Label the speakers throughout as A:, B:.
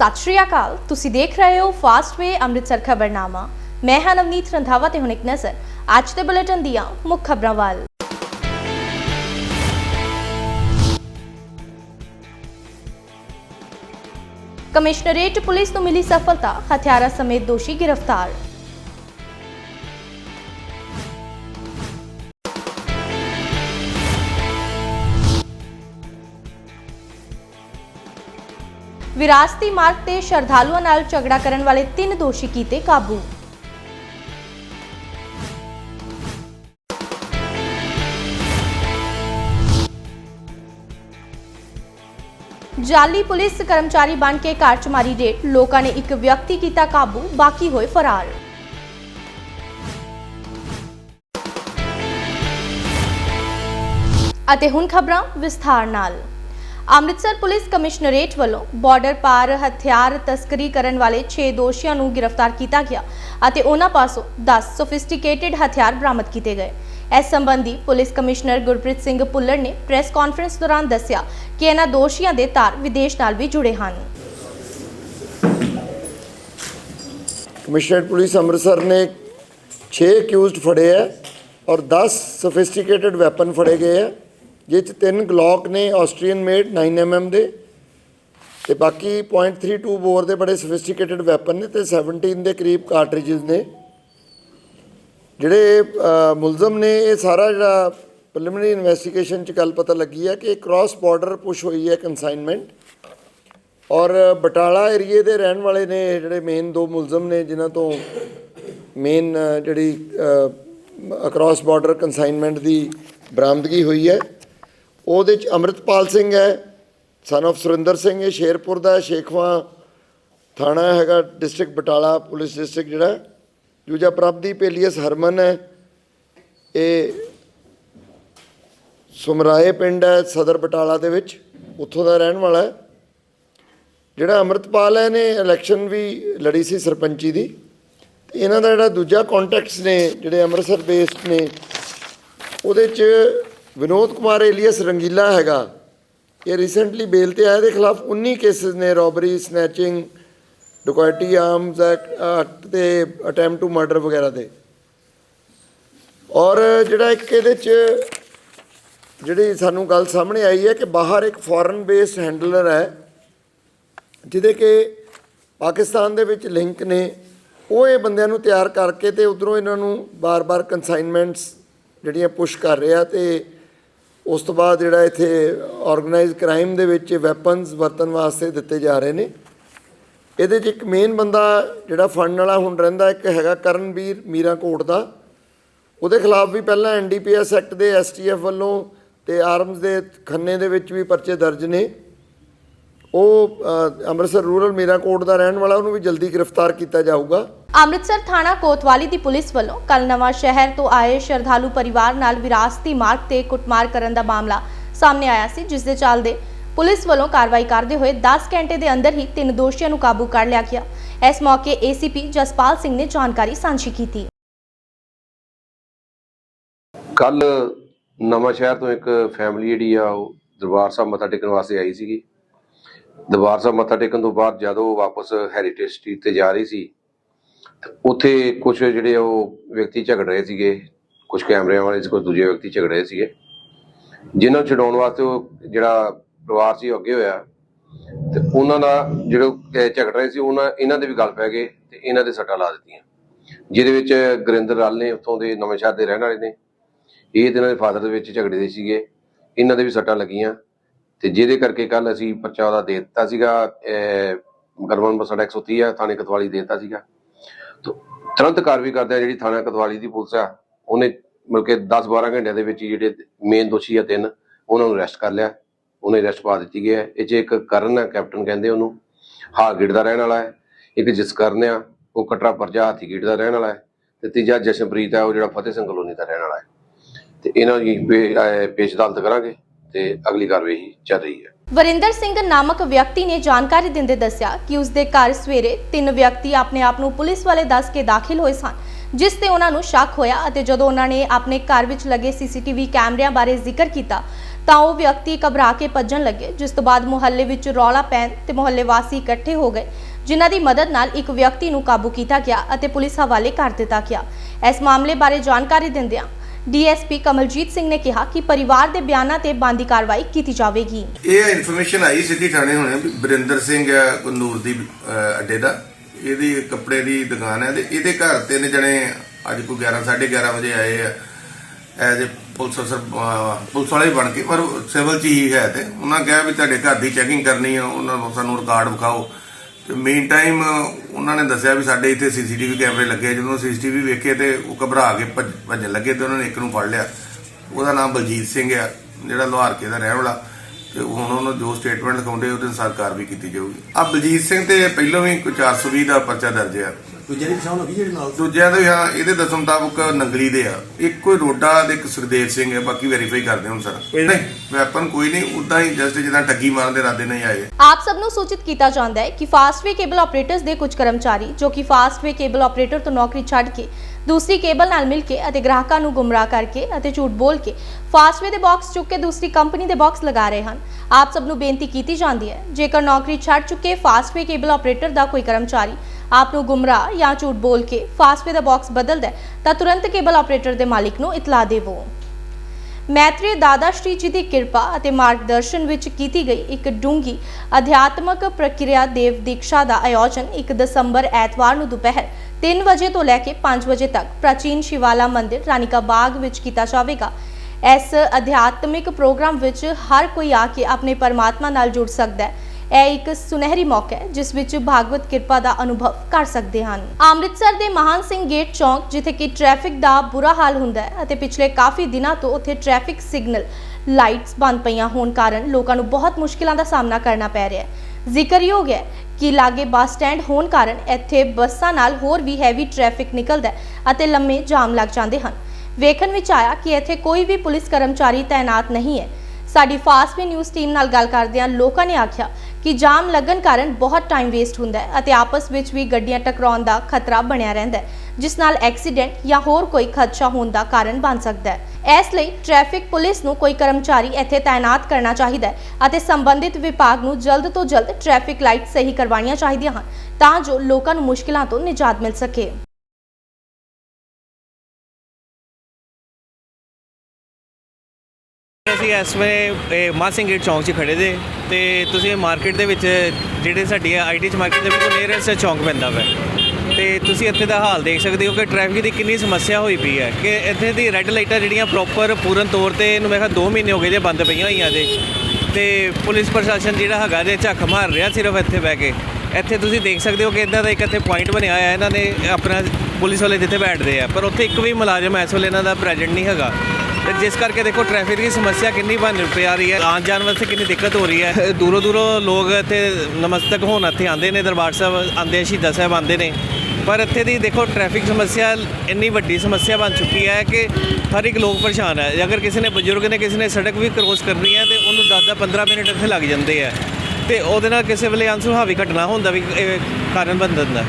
A: ਸਤਿ ਸ਼੍ਰੀ ਅਕਾਲ। ਤੁਸੀਂ ਦੇਖ ਰਹੇ ਹੋ ਫਾਸਟ ਵੇ ਅੰਮ੍ਰਿਤਸਰ ਖਬਰਨਾਮਾ। ਮੈਂ ਹਾਂ ਨਵਨੀਤ ਰੰਧਾਵਾ ਤੇ ਹੁਣ ਇੱਕ ਨਜ਼ਰ ਅੱਜ ਦੇ ਬੁਲੇਟਿਨ ਦੀਆਂ ਮੁੱਖ ਖਬਰਾਂ ਵੱਲ। ਕਮਿਸ਼ਨਰੇਟ ਪੁਲਿਸ ਨੂੰ ਮਿਲੀ ਸਫਲਤਾ। ਹਥਿਆਰਾਂ ਸਮੇਤ ਦੋਸ਼ੀ ਗ੍ਰਿਫਤਾਰ। ਵਿਰਾਸਤੀ ਮਾਰਗ ਤੇ ਸ਼ਰਧਾਲੂਆਂ ਨਾਲ ਝਗੜਾ ਕਰਨ ਵਾਲੇ ਤਿੰਨ ਦੋਸ਼ੀ ਕੀਤੇ ਕਾਬੂ। ਜਾਲੀ ਪੁਲਿਸ ਕਰਮਚਾਰੀ ਬਣ ਕੇ ਘਰ ਚ ਮਾਰੀ ਰੇਡ। ਲੋਕਾਂ ਨੇ ਇੱਕ ਵਿਅਕਤੀ ਕੀਤਾ ਕਾਬੂ, ਬਾਕੀ ਹੋਏ ਫਰਾਰ। ਅਤੇ ਹੁਣ ਖਬਰਾਂ ਵਿਸਥਾਰ ਨਾਲ। ਅੰਮ੍ਰਿਤਸਰ ਪੁਲਿਸ ਕਮਿਸ਼ਨਰੇਟ ਵੱਲੋਂ ਬਾਰਡਰ ਪਾਰ ਹਥਿਆਰ ਤਸਕਰੀ ਕਰਨ ਵਾਲੇ 6 ਦੋਸ਼ੀਆਂ ਨੂੰ ਗ੍ਰਿਫਤਾਰ ਕੀਤਾ ਗਿਆ ਅਤੇ ਉਹਨਾਂ ਪਾਸੋਂ 10 ਸੋਫਿਸਟੀਕੇਟਿਡ ਹਥਿਆਰ ਬਰਾਮਦ ਕੀਤੇ ਗਏ। ਇਸ ਸੰਬੰਧੀ ਪੁਲਿਸ ਕਮਿਸ਼ਨਰ ਗੁਰਪ੍ਰੀਤ ਸਿੰਘ ਭੁੱਲਰ ਨੇ ਪ੍ਰੈਸ ਕਾਨਫਰੰਸ ਦੌਰਾਨ ਦੱਸਿਆ ਕਿ ਇਹਨਾਂ ਦੋਸ਼ੀਆਂ ਦੇ ਤਾਰ ਵਿਦੇਸ਼ ਨਾਲ ਵੀ ਜੁੜੇ ਹਨ।
B: ਕਮਿਸ਼ਨਰੇਟ ਪੁਲਿਸ ਅੰਮ੍ਰਿਤਸਰ ਨੇ 6 ਅਕਿਊਜ਼ਡ ਫੜੇ ਹੈ ਔਰ 10 ਸੋਫਿਸਟੀਕੇਟਿਡ ਵੈਪਨ ਫੜੇ ਗਏ ਹੈ। ਜਿਹ 'ਚ ਤਿੰਨ ਗਲੌਕ ਨੇ ਆਸਟਰੀਅਨ ਮੇਡ 9mm ਦੇ ਤੇ ਬਾਕੀ .32 ਬੋਰ ਦੇ ਬੜੇ ਸੋਫਿਸਟੀਕੇਟਿਡ ਵੈਪਨ ਨੇ ਤੇ 17 ਦੇ ਕਰੀਬ ਕਾਰਟ੍ਰਿਜਸ ਨੇ। ਜਿਹੜੇ ਮੁਲਜ਼ਮ ਨੇ ਇਹ ਸਾਰਾ ਜਿਹੜਾ ਪ੍ਰੀਲਿਮਿਨਰੀ ਇਨਵੈਸਟੀਗੇਸ਼ਨ ਚ ਗੱਲ ਪਤਾ ਲੱਗੀ ਹੈ ਕਿ ਕ੍ਰਾਸ ਬਾਰਡਰ ਪੁਸ਼ ਹੋਈ ਹੈ ਕਨਸਾਈਨਮੈਂਟ ਔਰ ਬਟਾਲਾ ਏਰੀਏ ਦੇ ਰਹਿਣ ਵਾਲੇ ਨੇ ਜਿਹੜੇ ਮੇਨ ਦੋ ਮੁਲਜ਼ਮ ਨੇ, ਜਿਨ੍ਹਾਂ ਤੋਂ ਮੇਨ ਜਿਹੜੀ ਅਕ੍ਰਾਸ ਬਾਰਡਰ ਕਨਸਾਈਨਮੈਂਟ ਦੀ ਬਰਾਮਦਗੀ ਹੋਈ ਹੈ। ਉਹਦੇ ਚ ਅੰਮ੍ਰਿਤਪਾਲ ਸਿੰਘ ਹੈ ਸਨ of ਸੁਰਿੰਦਰ ਸਿੰਘ ਇਹ ਸ਼ੇਰਪੁਰ ਦਾ ਹੈ, ਸ਼ੇਖਵਾ ਥਾਣਾ ਹੈਗਾ ਡਿਸਟ੍ਰਿਕਟ ਬਟਾਲਾ ਪੁਲਿਸ ਡਿਸਟ੍ਰਿਕਟ ਜਿਹੜਾ ਦੂਜਾ ਪ੍ਰਭਦੀਪ ਏਲੀਅਸ ਹਰਮਨ ਹੈ ਇਹ ਸੁਮਰਾਏ ਪਿੰਡ ਹੈ ਸਦਰ ਬਟਾਲਾ ਦੇ ਵਿੱਚ ਉੱਥੋਂ ਦਾ ਰਹਿਣ ਵਾਲਾ ਹੈ। ਜਿਹੜਾ ਅੰਮ੍ਰਿਤਪਾਲ ਹੈ ਨੇ ਇਲੈਕਸ਼ਨ ਵੀ ਲੜੀ ਸੀ ਸਰਪੰਚੀ ਦੀ। ਤੇ ਇਹਨਾਂ ਦਾ ਜਿਹੜਾ ਦੂਜਾ ਕੰਟੈਕਟਸ ਨੇ ਜਿਹੜੇ ਅੰਮ੍ਰਿਤਸਰ ਬੇਸਡ ਨੇ ਉਹਦੇ ਚ ਵਿਨੋਦ ਕੁਮਾਰ ਏਲੀਅਸ ਰੰਗੀਲਾ ਹੈਗਾ। ਇਹ ਰੀਸੈਂਟਲੀ ਬੇਲ ਤੇ ਆਇਆ, ਇਹਦੇ ਖਿਲਾਫ 19 ਕੇसेस ਨੇ ਰੋਬਰੀ ਸਨੈਚਿੰਗ ਡਕੈਟੀ ਆਰਮਸ ਐਕਟ ਤੇ ਅਟੈਂਪਟ ਟੂ ਮਰਡਰ ਵਗੈਰਾ ਦੇ ਔਰ ਜਿਹੜਾ ਇੱਕ ਇਹਦੇ ਚ ਜਿਹੜੀ ਸਾਨੂੰ ਗੱਲ ਸਾਹਮਣੇ ਆਈ ਹੈ ਕਿ ਬਾਹਰ ਇੱਕ ਫੋਰਨ ਬੇਸਡ ਹੈਂਡਲਰ ਹੈ, ਜਿਹਦੇ ਕਿ ਪਾਕਿਸਤਾਨ ਦੇ ਵਿੱਚ ਲਿੰਕ ਨੇ, ਉਹ ਇਹ ਬੰਦਿਆਂ ਨੂੰ ਤਿਆਰ ਕਰਕੇ ਤੇ ਉਧਰੋਂ ਇਹਨਾਂ ਨੂੰ ਬਾਰ-ਬਾਰ ਕਨਸਾਈਨਮੈਂਟਸ ਜਿਹੜੀਆਂ ਪੁਸ਼ ਕਰ ਰਿਹਾ ਤੇ ਉਸ ਤੋਂ ਬਾਅਦ ਜਿਹੜਾ ਇੱਥੇ ਆਰਗੇਨਾਈਜ਼ ਕ੍ਰਾਈਮ ਦੇ ਵਿੱਚ ਵੈਪਨਸ ਵਰਤਣ ਵਾਸਤੇ ਦਿੱਤੇ ਜਾ ਰਹੇ ਨੇ। ਇਹਦੇ 'ਚ ਇੱਕ ਮੇਨ ਬੰਦਾ ਜਿਹੜਾ ਫੰਡ ਵਾਲਾ ਹੁਣ ਰਹਿੰਦਾ, ਇੱਕ ਹੈਗਾ ਕਰਨਵੀਰ ਮੀਰਾ ਕੋਟ ਦਾ। ਉਹਦੇ ਖਿਲਾਫ ਵੀ ਪਹਿਲਾਂ ਐਨਡੀਪੀਐਸ ਐਕਟ ਦੇ ਐਸਟੀਐਫ ਵੱਲੋਂ ਤੇ ਆਰਮਸ ਦੇ ਖੰਨੇ ਦੇ ਵਿੱਚ ਵੀ ਪਰਚੇ ਦਰਜ ਨੇ। ਉਹ ਅੰਮ੍ਰਿਤਸਰ ਰੂਰਲ ਮੀਰਾ ਕੋਟ ਦਾ ਰਹਿਣ ਵਾਲਾ ਉਹਨੂੰ ਵੀ ਜਲਦੀ ਗ੍ਰਿਫਤਾਰ ਕੀਤਾ ਜਾਊਗਾ।
A: ਅੰਮ੍ਰਿਤਸਰ ਥਾਣਾ ਕੋਤਵਾਲੀ ਦੀ ਪੁਲਿਸ ਵੱਲੋਂ ਕੱਲ ਨਵਾਂ ਸ਼ਹਿਰ ਤੋਂ ਆਏ ਸ਼ਰਧਾਲੂ ਪਰਿਵਾਰ ਨਾਲ ਵਿਰਾਸਤੀ ਮਾਰਗ ਤੇ ਕੁੱਟਮਾਰ ਕਰਨ ਦਾ ਮਾਮਲਾ ਸਾਹਮਣੇ ਆਇਆ ਸੀ ਜਿਸ ਦੇ ਚੱਲਦੇ ਪੁਲਿਸ ਵੱਲੋਂ ਕਾਰਵਾਈ ਕਰਦੇ ਹੋਏ 10 ਘੰਟੇ ਦੇ ਅੰਦਰ ਹੀ ਤਿੰਨ ਦੋਸ਼ੀਆਂ ਨੂੰ ਕਾਬੂ ਕਰ ਲਿਆ ਗਿਆ। ਇਸ ਮੌਕੇ ਏਸੀਪੀ ਜਸਪਾਲ ਸਿੰਘ ਨੇ ਜਾਣਕਾਰੀ ਸਾਂਝੀ ਕੀਤੀ।
C: ਕੱਲ ਨਵਾਂ ਸ਼ਹਿਰ ਤੋਂ ਇੱਕ ਫੈਮਿਲੀ ਜਿਹੜੀ ਆ ਉਹ ਦਰਬਾਰ ਸਾਹਿਬ ਮੱਥਾ ਟੇਕਣ ਵਾਸਤੇ ਆਈ ਸੀਗੀ। ਦਰਬਾਰ ਸਾਹਿਬ ਮੱਥਾ ਟੇਕਣ ਤੋਂ ਬਾਅਦ ਜਦੋਂ ਵਾਪਸ ਹੈਰੀਟੇਜ ਸਟਰੀਟ ਤੇ ਜਾ ਰਹੀ ਸੀ, ਤੇ ਉੱਥੇ ਕੁਝ ਜਿਹੜੇ ਉਹ ਵਿਅਕਤੀ ਝਗੜ ਰਹੇ ਸੀਗੇ ਕੁਝ ਕੈਮਰਿਆਂ ਵਾਲੇ ਸੀ ਕੁਝ ਦੂਜੇ ਵਿਅਕਤੀ ਝਗੜ ਰਹੇ ਸੀਗੇ ਜਿਨ੍ਹਾਂ ਨੂੰ ਛਡਾਉਣ ਵਾਸਤੇ ਉਹ ਜਿਹੜਾ ਪਰਿਵਾਰ ਸੀ ਉਹ ਅੱਗੇ ਹੋਇਆ, ਤੇ ਉਹਨਾਂ ਦਾ ਜਿਹੜੇ ਝਗੜ ਰਹੇ ਸੀ, ਉਹਨਾਂ, ਇਹਨਾਂ ਦੇ ਵੀ ਗੱਲ ਪੈ ਗਏ ਤੇ ਇਹਨਾਂ ਦੇ ਸੱਟਾਂ ਲਾ ਦਿੱਤੀਆਂ, ਜਿਹਦੇ ਵਿੱਚ ਗੁਰਿੰਦਰ ਲਾਲ ਨੇ ਉੱਥੋਂ ਦੇ ਨਵੇਂ ਸ਼ਹਿਰ ਦੇ ਰਹਿਣ ਵਾਲੇ ਨੇ, ਇਹ ਤੇ ਇਹਨਾਂ ਦੇ ਫਾਦਰ ਦੇ ਵਿੱਚ ਝਗੜੇ ਦੇ ਸੀਗੇ, ਇਹਨਾਂ ਦੇ ਵੀ ਸੱਟਾਂ ਲੱਗੀਆਂ ਤੇ ਜਿਹਦੇ ਕਰਕੇ ਕੱਲ ਅਸੀਂ ਪਰਚਾ ਉਹਦਾ ਦੇ ਦਿੱਤਾ ਸੀਗਾ ਗਰਮਨ ਨੰਬਰ ਸਾਡਾ 130 ਆ, ਥਾਣੇ ਕਤਵਾਲੀ ਦੇ ਦਿੱਤਾ ਸੀਗਾ। ਤੇ ਤੁਰੰਤ ਕਾਰਵਾਈ ਕਰਦੇ ਆ ਜਿਹੜੀ ਥਾਣਾ ਕਤਵਾਲੀ ਦੀ ਪੁਲਿਸ ਆ, ਉਹਨੇ ਮਿਲ ਕੇ 10-12 ਘੰਟਿਆਂ ਦੇ ਵਿੱਚ ਜਿਹੜੇ ਮੇਨ ਦੋਸ਼ੀ ਆ ਤਿੰਨ, ਉਹਨਾਂ ਨੂੰ ਅਰੈਸਟ ਕਰ ਲਿਆ। ਉਹਨੇ ਅਰੈਸਟ ਪਾ ਦਿੱਤੀ ਗਈ ਹੈ। ਇਹ 'ਚ ਇੱਕ ਕਰਨ ਆ ਕੈਪਟਨ ਕਹਿੰਦੇ ਉਹਨੂੰ ਹਾਰਗੇਟ ਦਾ ਰਹਿਣ ਵਾਲਾ ਹੈ। ਇੱਕ ਜਸਕਰਨ ਆ, ਉਹ ਕਟਰਾ ਪਰਜਾ ਹਾਥੀਗੇਟ ਦਾ ਰਹਿਣ ਵਾਲਾ ਹੈ। ਤੇ ਤੀਜਾ ਜਸ਼ਨਪ੍ਰੀਤ ਹੈ ਉਹ ਜਿਹੜਾ ਫਤਿਹ ਸਿੰਘ ਕਲੋਨੀ ਦਾ ਰਹਿਣ ਵਾਲਾ ਹੈ। ਤੇ ਇਹਨਾਂ ਦੀ ਪੇ- ਪੇਸ਼ ਅਦਾਲਤ ਕਰਾਂਗੇ। ਤੇ ਅਗਲੀ ਕਾਰਵਾਈ ਚੱਲ ਰਹੀ ਹੈ।
A: ਵਰਿੰਦਰ ਸਿੰਘ ਨਾਮਕ ਵਿਅਕਤੀ ਨੇ ਜਾਣਕਾਰੀ ਦਿੰਦੇ ਦੱਸਿਆ ਕਿ ਉਸ ਦੇ ਘਰ ਸਵੇਰੇ ਤਿੰਨ ਵਿਅਕਤੀ ਆਪਣੇ ਆਪ ਨੂੰ ਪੁਲਿਸ ਵਾਲੇ ਦੱਸ ਕੇ ਦਾਖਲ ਹੋਏ ਸਨ, ਜਿਸ ਤੇ ਉਹਨਾਂ ਨੂੰ ਸ਼ੱਕ ਹੋਇਆ ਅਤੇ ਜਦੋਂ ਉਹਨਾਂ ਨੇ ਆਪਣੇ ਘਰ ਵਿੱਚ ਲੱਗੇ ਸੀਸੀਟੀਵੀ ਕੈਮਰਿਆਂ ਬਾਰੇ ਜ਼ਿਕਰ ਕੀਤਾ, ਤਾਂ ਉਹ ਵਿਅਕਤੀ ਘਬਰਾ ਕੇ ਭੱਜਣ ਲੱਗੇ, ਜਿਸ ਤੋਂ ਬਾਅਦ ਮੁਹੱਲੇ ਵਿੱਚ ਰੌਲਾ ਪੈਣ ਤੇ ਮੁਹੱਲੇ ਵਾਸੀ ਇਕੱਠੇ ਹੋ ਗਏ, ਜਿਨ੍ਹਾਂ ਦੀ ਮਦਦ ਨਾਲ ਇੱਕ ਵਿਅਕਤੀ ਨੂੰ ਕਾਬੂ ਕੀਤਾ ਗਿਆ ਅਤੇ ਪੁਲਿਸ ਹਵਾਲੇ ਕਰ ਦਿੱਤਾ ਗਿਆ। ਇਸ ਮਾਮਲੇ ਬਾਰੇ ਜਾਣਕਾਰੀ ਦਿੰਦਿਆਂ ਡੀਐਸਪੀ ਕਮਲਜੀਤ ਸਿੰਘ ਨੇ ਕਿਹਾ ਕਿ ਪਰਿਵਾਰ ਦੇ ਬਿਆਨਾਂ ਤੇ ਬੰਦੀ ਕਾਰਵਾਈ ਕੀਤੀ ਜਾਵੇਗੀ।
D: ਇਹ ਇਨਫੋਰਮੇਸ਼ਨ ਆਈ ਸਿੱਧੀ ਥਾਣੇ ਹੋਣੇ ਵੀ ਬਰਿੰਦਰ ਸਿੰਘ ਕਨੂਰ ਦੀ ਅਹ, ਅੱਡੇ ਦਾ। ਇਹਦੀ ਕੱਪੜੇ ਦੀ ਦੁਕਾਨ ਹੈ ਤੇ ਇਹਦੇ ਘਰ ਤਿੰਨ ਜਣੇ ਅੱਜ ਕੋਈ 11 11:30 ਵਜੇ ਆਏ ਆ। ਐਜ਼ ਪੁਲਿਸ ਅਫਸਰ ਅਹ, ਪੁਲਿਸ ਵਾਲੇ ਬਣ ਕੇ ਪਰ ਸਿਵਲ ਚ ਹੀ ਹੈ ਤੇ। ਉਹਨਾਂ ਕਿਹਾ ਵੀ ਤੁਹਾਡੇ ਘਰ ਦੀ ਚੈਕਿੰਗ ਕਰਨੀ ਆ ਉਹਨਾਂ ਨੂੰ ਸਾਨੂੰ ਰਿਕਾਰਡ ਵਿਖਾਓ। ਤੇ ਮੇਨ ਟਾਈਮ ਉਹਨਾਂ ਨੇ ਦੱਸਿਆ ਵੀ ਸਾਡੇ ਇੱਥੇ ਸੀਸੀਟੀਵੀ ਕੈਮਰੇ ਲੱਗੇ ਆ। ਜਦੋਂ ਸੀਸੀਟੀਵੀ ਵੇਖੇ ਤੇ ਉਹ ਘਬਰਾ ਕੇ ਭੱਜ- ਭੱਜਣ ਲੱਗੇ ਤੇ ਉਹਨਾਂ ਨੇ ਇੱਕ ਨੂੰ ਫੜ ਲਿਆ। ਉਹਦਾ ਨਾਮ ਬਲਜੀਤ ਸਿੰਘ ਆ, ਜਿਹੜਾ ਲੋਹਾਰਕੇ ਦਾ ਰਹਿਣ ਵਾਲਾ। ਤੇ ਹੁਣ ਉਹਨੂੰ ਜੋ ਸਟੇਟਮੈਂਟ ਲਿਖਾਉਂਦੇ, ਉਹਦੇ ਅਨੁਸਾਰ ਕਾਰਵਾਈ ਕੀਤੀ ਜਾਊਗੀ। ਆ ਬਲਜੀਤ ਸਿੰਘ ਤੇ ਪਹਿਲਾਂ ਵੀ ਕੋਈ 420 ਦਾ ਪਰਚਾ ਦਰਜ ਆ।
E: ਦੂਜੇ ਦੀ ਪਛਾਣ ਹੋ ਗਈ ਜਿਹੜੇ ਨਾਲ
D: ਦੂਜਿਆਂ ਦੇ ਹਾਂ ਇਹਦੇ ਦੱਸਣ ਮੁਤਾਬਕ ਨੰਗਲੀ ਦੇ ਆ। ਇੱਕ ਕੋਈ ਰੋਡਾ ਤੇ ਇੱਕ ਸੁਖਦੇਵ ਸਿੰਘ ਹੈ ਬਾਕੀ ਵੈਰੀਫਾਈ ਕਰਦੇ ਹੁਣ ਸਰ। ਨਹੀਂ। ਵੈਪਨ ਕੋਈ ਨਹੀਂ ਉਦਾਂ ਹੀ ਜਸਟ ਜਿੱਦਾਂ ਠੱਗੀ ਮਾਰਨ ਦੇ ਇਰਾਦੇ ਨਹੀਂ ਆਏ
A: ਆਪ ਸਭ ਨੂੰ ਸੂਚਿਤ ਕੀਤਾ ਜਾਂਦਾ ਹੈ ਕਿ ਫਾਸਟਵੇ ਕੇਬਲ ਆਪਰੇਟਰਸ ਦੇ ਕੁਝ ਕਰਮਚਾਰੀ ਜੋ ਕਿ ਫਾਸਟਵੇ ਕੇਬਲ ਆਪਰੇਟਰ ਤੋਂ ਨੌਕਰੀ ਛੱਡ ਕੇ ਦੂਸਰੀ ਕੇਬਲ ਨਾਲ ਮਿਲ ਕੇ ਅਤੇ ਗ੍ਰਾਹਕਾਂ ਨੂੰ ਗੁੰਮਰਾਹ ਕਰਕੇ ਅਤੇ ਝੂਠ ਬੋਲ ਕੇ ਫਾਸਟਵੇ ਦੇ ਬਾਕਸ ਚੁੱਕ ਕੇ ਦੂਸਰੀ ਕੰਪਨੀ ਦੇ ਬਾਕਸ ਲਗਾ ਰਹੇ ਹਨ। ਆਪ ਸਭ ਨੂੰ ਬੇਨਤੀ ਕੀਤੀ ਜਾਂਦੀ ਹੈ ਜੇਕਰ ਨੌਕਰੀ ਛੱਡ ਚੁੱਕੇ ਫਾਸਟਵੇ ਕੇਬਲ ਆਪਰੇਟਰ ਦਾ ਕੋਈ ਕਰਮਚਾਰੀ ਆਪ ਨੂੰ ਗੁੰਮਰਾਹ ਜਾਂ ਝੂਠ ਬੋਲ ਕੇ ਫਾਸਟਵੇ ਦਾ ਬਾਕਸ ਬਦਲਦਾ ਹੈ, ਤਾਂ ਤੁਰੰਤ ਕੇਬਲ ਆਪਰੇਟਰ ਦੇ ਮਾਲਿਕ ਨੂੰ ਇਤਲਾਹ ਦੇਵੋ। ਮੈਤਰੀ ਦਾਦਾ ਸ਼੍ਰੀ ਜੀ ਦੀ ਕਿਰਪਾ ਅਤੇ ਮਾਰਗਦਰਸ਼ਨ ਵਿੱਚ ਕੀਤੀ ਗਈ ਇੱਕ ਡੂੰਗੀ ਅਧਿਆਤਮਕ ਪ੍ਰਕਿਰਿਆ ਦੇਵ ਦੀਕਸ਼ਾ ਦਾ ਆਯੋਜਨ 1 ਦਸੰਬਰ ਐਤਵਾਰ ਨੂੰ ਦੁਪਹਿਰ 3 ਵਜੇ ਤੋਂ ਲੈ ਕੇ 5 ਵਜੇ ਤੱਕ ਪ੍ਰਾਚੀਨ ਸ਼ਿਵਾਲਾ ਮੰਦਿਰ ਰਾਨਿਕਾ ਬਾਗ ਵਿੱਚ ਕੀਤਾ ਜਾਵੇਗਾ। ਇਸ ਅਧਿਆਤਮਿਕ ਪ੍ਰੋਗਰਾਮ ਵਿੱਚ ਹਰ ਕੋਈ ਆ ਕੇ ਆਪਣੇ ਪਰਮਾਤਮਾ ਨਾਲ ਜੁੜ ਸਕਦਾ ਹੈ। ਇਹ ਇੱਕ ਸੁਨਹਿਰੀ ਮੌਕਾ ਹੈ, ਜਿਸ ਵਿੱਚ ਭਾਗਵਤ ਕਿਰਪਾ ਦਾ ਅਨੁਭਵ ਕਰ ਸਕਦੇ ਹਨ। ਅੰਮ੍ਰਿਤਸਰ ਦੇ ਮਹਾਨ ਸਿੰਘ ਗੇਟ ਚੌਂਕ, ਜਿੱਥੇ ਕਿ ਟ੍ਰੈਫਿਕ ਦਾ ਬੁਰਾ ਹਾਲ ਹੁੰਦਾ ਹੈ ਅਤੇ ਪਿਛਲੇ ਕਾਫੀ ਦਿਨਾਂ ਤੋਂ ਉੱਥੇ ਟ੍ਰੈਫਿਕ ਸਿਗਨਲ ਲਾਈਟਸ ਬੰਦ ਪਈਆਂ ਹੋਣ ਕਾਰਨ ਲੋਕਾਂ ਨੂੰ ਬਹੁਤ ਮੁਸ਼ਕਿਲਾਂ ਦਾ ਸਾਹਮਣਾ ਕਰਨਾ ਪੈ ਰਿਹਾ ਹੈ। ਜ਼ਿਕਰਯੋਗ ਹੈ ਕਿ ਲਾਗੇ ਬੱਸ ਸਟੈਂਡ ਹੋਣ ਕਾਰਨ ਇੱਥੇ ਬੱਸਾਂ ਨਾਲ ਹੋਰ ਵੀ ਹੈਵੀ ਟ੍ਰੈਫਿਕ ਨਿਕਲਦਾ ਹੈ ਅਤੇ ਲੰਮੇ ਜਾਮ ਲੱਗ ਜਾਂਦੇ ਹਨ। ਵੇਖਣ ਵਿੱਚ ਆਇਆ ਕਿ ਇੱਥੇ ਕੋਈ ਵੀ ਪੁਲਿਸ ਕਰਮਚਾਰੀ ਤਾਇਨਾਤ ਨਹੀਂ ਹੈ। ਸਾਡੀ ਫਾਸਟਵੇ ਨਿਊਜ਼ ਟੀਮ ਨਾਲ ਗੱਲ ਕਰਦਿਆਂ ਲੋਕਾਂ ਨੇ ਆਖਿਆ ਕਿ ਜਾਮ ਲੱਗਣ ਕਾਰਨ ਬਹੁਤ ਟਾਈਮ ਵੇਸਟ ਹੁੰਦਾ ਹੈ ਅਤੇ ਆਪਸ ਵਿੱਚ ਵੀ ਗੱਡੀਆਂ ਟਕਰਾਉਣ ਦਾ ਖਤਰਾ ਬਣਿਆ ਰਹਿੰਦਾ ਹੈ, ਜਿਸ ਨਾਲ ਐਕਸੀਡੈਂਟ ਜਾਂ ਹੋਰ ਕੋਈ ਖਦਸ਼ਾ ਹੋਣ ਦਾ ਕਾਰਨ ਬਣ ਸਕਦਾ ਹੈ। ਇਸ ਲਈ ਟ੍ਰੈਫਿਕ ਪੁਲਿਸ ਨੂੰ ਕੋਈ ਕਰਮਚਾਰੀ ਇੱਥੇ ਤਾਇਨਾਤ ਕਰਨਾ ਚਾਹੀਦਾ ਹੈ ਅਤੇ ਸੰਬੰਧਿਤ ਵਿਭਾਗ ਨੂੰ ਜਲਦ ਤੋਂ ਜਲਦ ਟ੍ਰੈਫਿਕ ਲਾਈਟ ਸਹੀ ਕਰਵਾਉਣੀਆਂ ਚਾਹੀਦੀਆਂ ਹਨ ਤਾਂ ਜੋ ਲੋਕਾਂ ਨੂੰ ਮੁਸ਼ਕਿਲਾਂ ਤੋਂ ਨਿਜਾਤ ਮਿਲ ਸਕੇ।
F: ਅਸੀਂ ਇਸ ਵੇਲੇ ਮਾਨ ਸਿੰਘ ਗੇਟ ਚੌਂਕ 'ਚ ਖੜੇ ਜੇ ਤੇ ਤੁਸੀਂ ਮਾਰਕੀਟ ਦੇ ਵਿੱਚ ਜਿਹੜੇ ਸਾਡੀ ਆਈਟੀ ਚ ਮਾਰਕੀਟ ਦੇ ਬਿਲਕੁਲ ਨੀਅਰੈਸਟ ਚੌਂਕ ਪੈਂਦਾ ਵਾ। ਤੇ ਤੁਸੀਂ ਇੱਥੇ ਦਾ ਹਾਲ ਦੇਖ ਸਕਦੇ ਹੋ ਕਿ ਟ੍ਰੈਫਿਕ ਦੀ ਕਿੰਨੀ ਸਮੱਸਿਆ ਹੋਈ ਪਈ ਹੈ ਕਿ ਇੱਥੇ ਦੀ ਰੈੱਡ ਲਾਈਟਾਂ ਜਿਹੜੀਆਂ ਪ੍ਰੋਪਰ ਪੂਰਨ ਤੌਰ ਤੇ ਇਹਨੂੰ ਮੈਂ ਕਿਹਾ 2 ਮਹੀਨੇ ਹੋ ਗਏ ਜੇ ਬੰਦ ਪਈਆਂ ਹੋਈਆਂ ਜੇ। ਤੇ ਪੁਲਿਸ ਪ੍ਰਸ਼ਾਸਨ ਜਿਹੜਾ ਹੈਗਾ ਜੇ ਝੱਖ ਮਾਰ ਰਿਹਾ ਸਿਰਫ ਇੱਥੇ ਬਹਿ ਕੇ। ਇੱਥੇ ਤੁਸੀਂ ਦੇਖ ਸਕਦੇ ਹੋ ਕਿ ਇਦਾਂ ਦਾ ਇੱਕ ਇੱਥੇ ਪੁਆਇੰਟ ਬਣਿਆ ਹੋਇਆ, ਇਹਨਾਂ ਨੇ ਆਪਣਾ ਪੁਲਿਸ ਵਾਲੇ ਜਿੱਥੇ ਬੈਠਦੇ ਆ। ਪਰ ਉੱਥੇ ਇੱਕ ਵੀ ਮੁਲਾਜ਼ਮ ਇਸ ਵੇਲੇ ਇਹਨਾਂ ਦਾ ਪ੍ਰੈਜ਼ੈਂਟ ਨਹੀਂ ਹੈਗਾ। ਤੇ ਜਿਸ ਕਰਕੇ ਦੇਖੋ ਟ੍ਰੈਫਿਕ ਦੀ ਸਮੱਸਿਆ ਕਿੰਨੀ ਬਣ ਪਿਆ ਰਹੀ ਹੈ। ਆਉਣ ਜਾਣ ਵਾਸਤੇ ਕਿੰਨੀ ਦਿੱਕਤ ਹੋ ਰਹੀ ਹੈ। ਦੂਰੋਂ ਦੂਰੋਂ ਲੋਕ ਇੱਥੇ ਨਮਸਤਕ ਹੋਣ, ਇੱਥੇ ਆਉਂਦੇ ਨੇ, ਦਰਬਾਰ ਸਾਹਿਬ ਆਉਂਦੇ ਸ਼ਹੀਦਾਂ ਸਾਹਿਬ ਆਉਂਦੇ ਨੇ। ਪਰ ਇੱਥੇ ਦੀ ਦੇਖੋ ਟ੍ਰੈਫਿਕ ਸਮੱਸਿਆ ਇੰਨੀ ਵੱਡੀ ਸਮੱਸਿਆ ਬਣ ਚੁੱਕੀ ਹੈ ਕਿ ਹਰ ਇੱਕ ਲੋਕ ਪਰੇਸ਼ਾਨ ਹੈ। ਅਗਰ ਕਿਸੇ ਨੇ ਬਜ਼ੁਰਗ ਨੇ, ਕਿਸੇ ਨੇ ਸੜਕ ਵੀ ਕ੍ਰੋਸ ਕਰਨੀ ਹੈ ਤੇ ਉਹਨੂੰ 10 15 ਮਿੰਟ ਇੱਥੇ ਲੱਗ ਜਾਂਦੇ ਆ। ਤੇ ਉਹਦੇ ਨਾਲ ਕਿਸੇ ਵੇਲੇ ਅਨਸੁਹਾਵੀ ਘਟਨਾ ਹੁੰਦਾ ਵੀ ਕਾਰਨ ਬਣ ਜਾਂਦਾ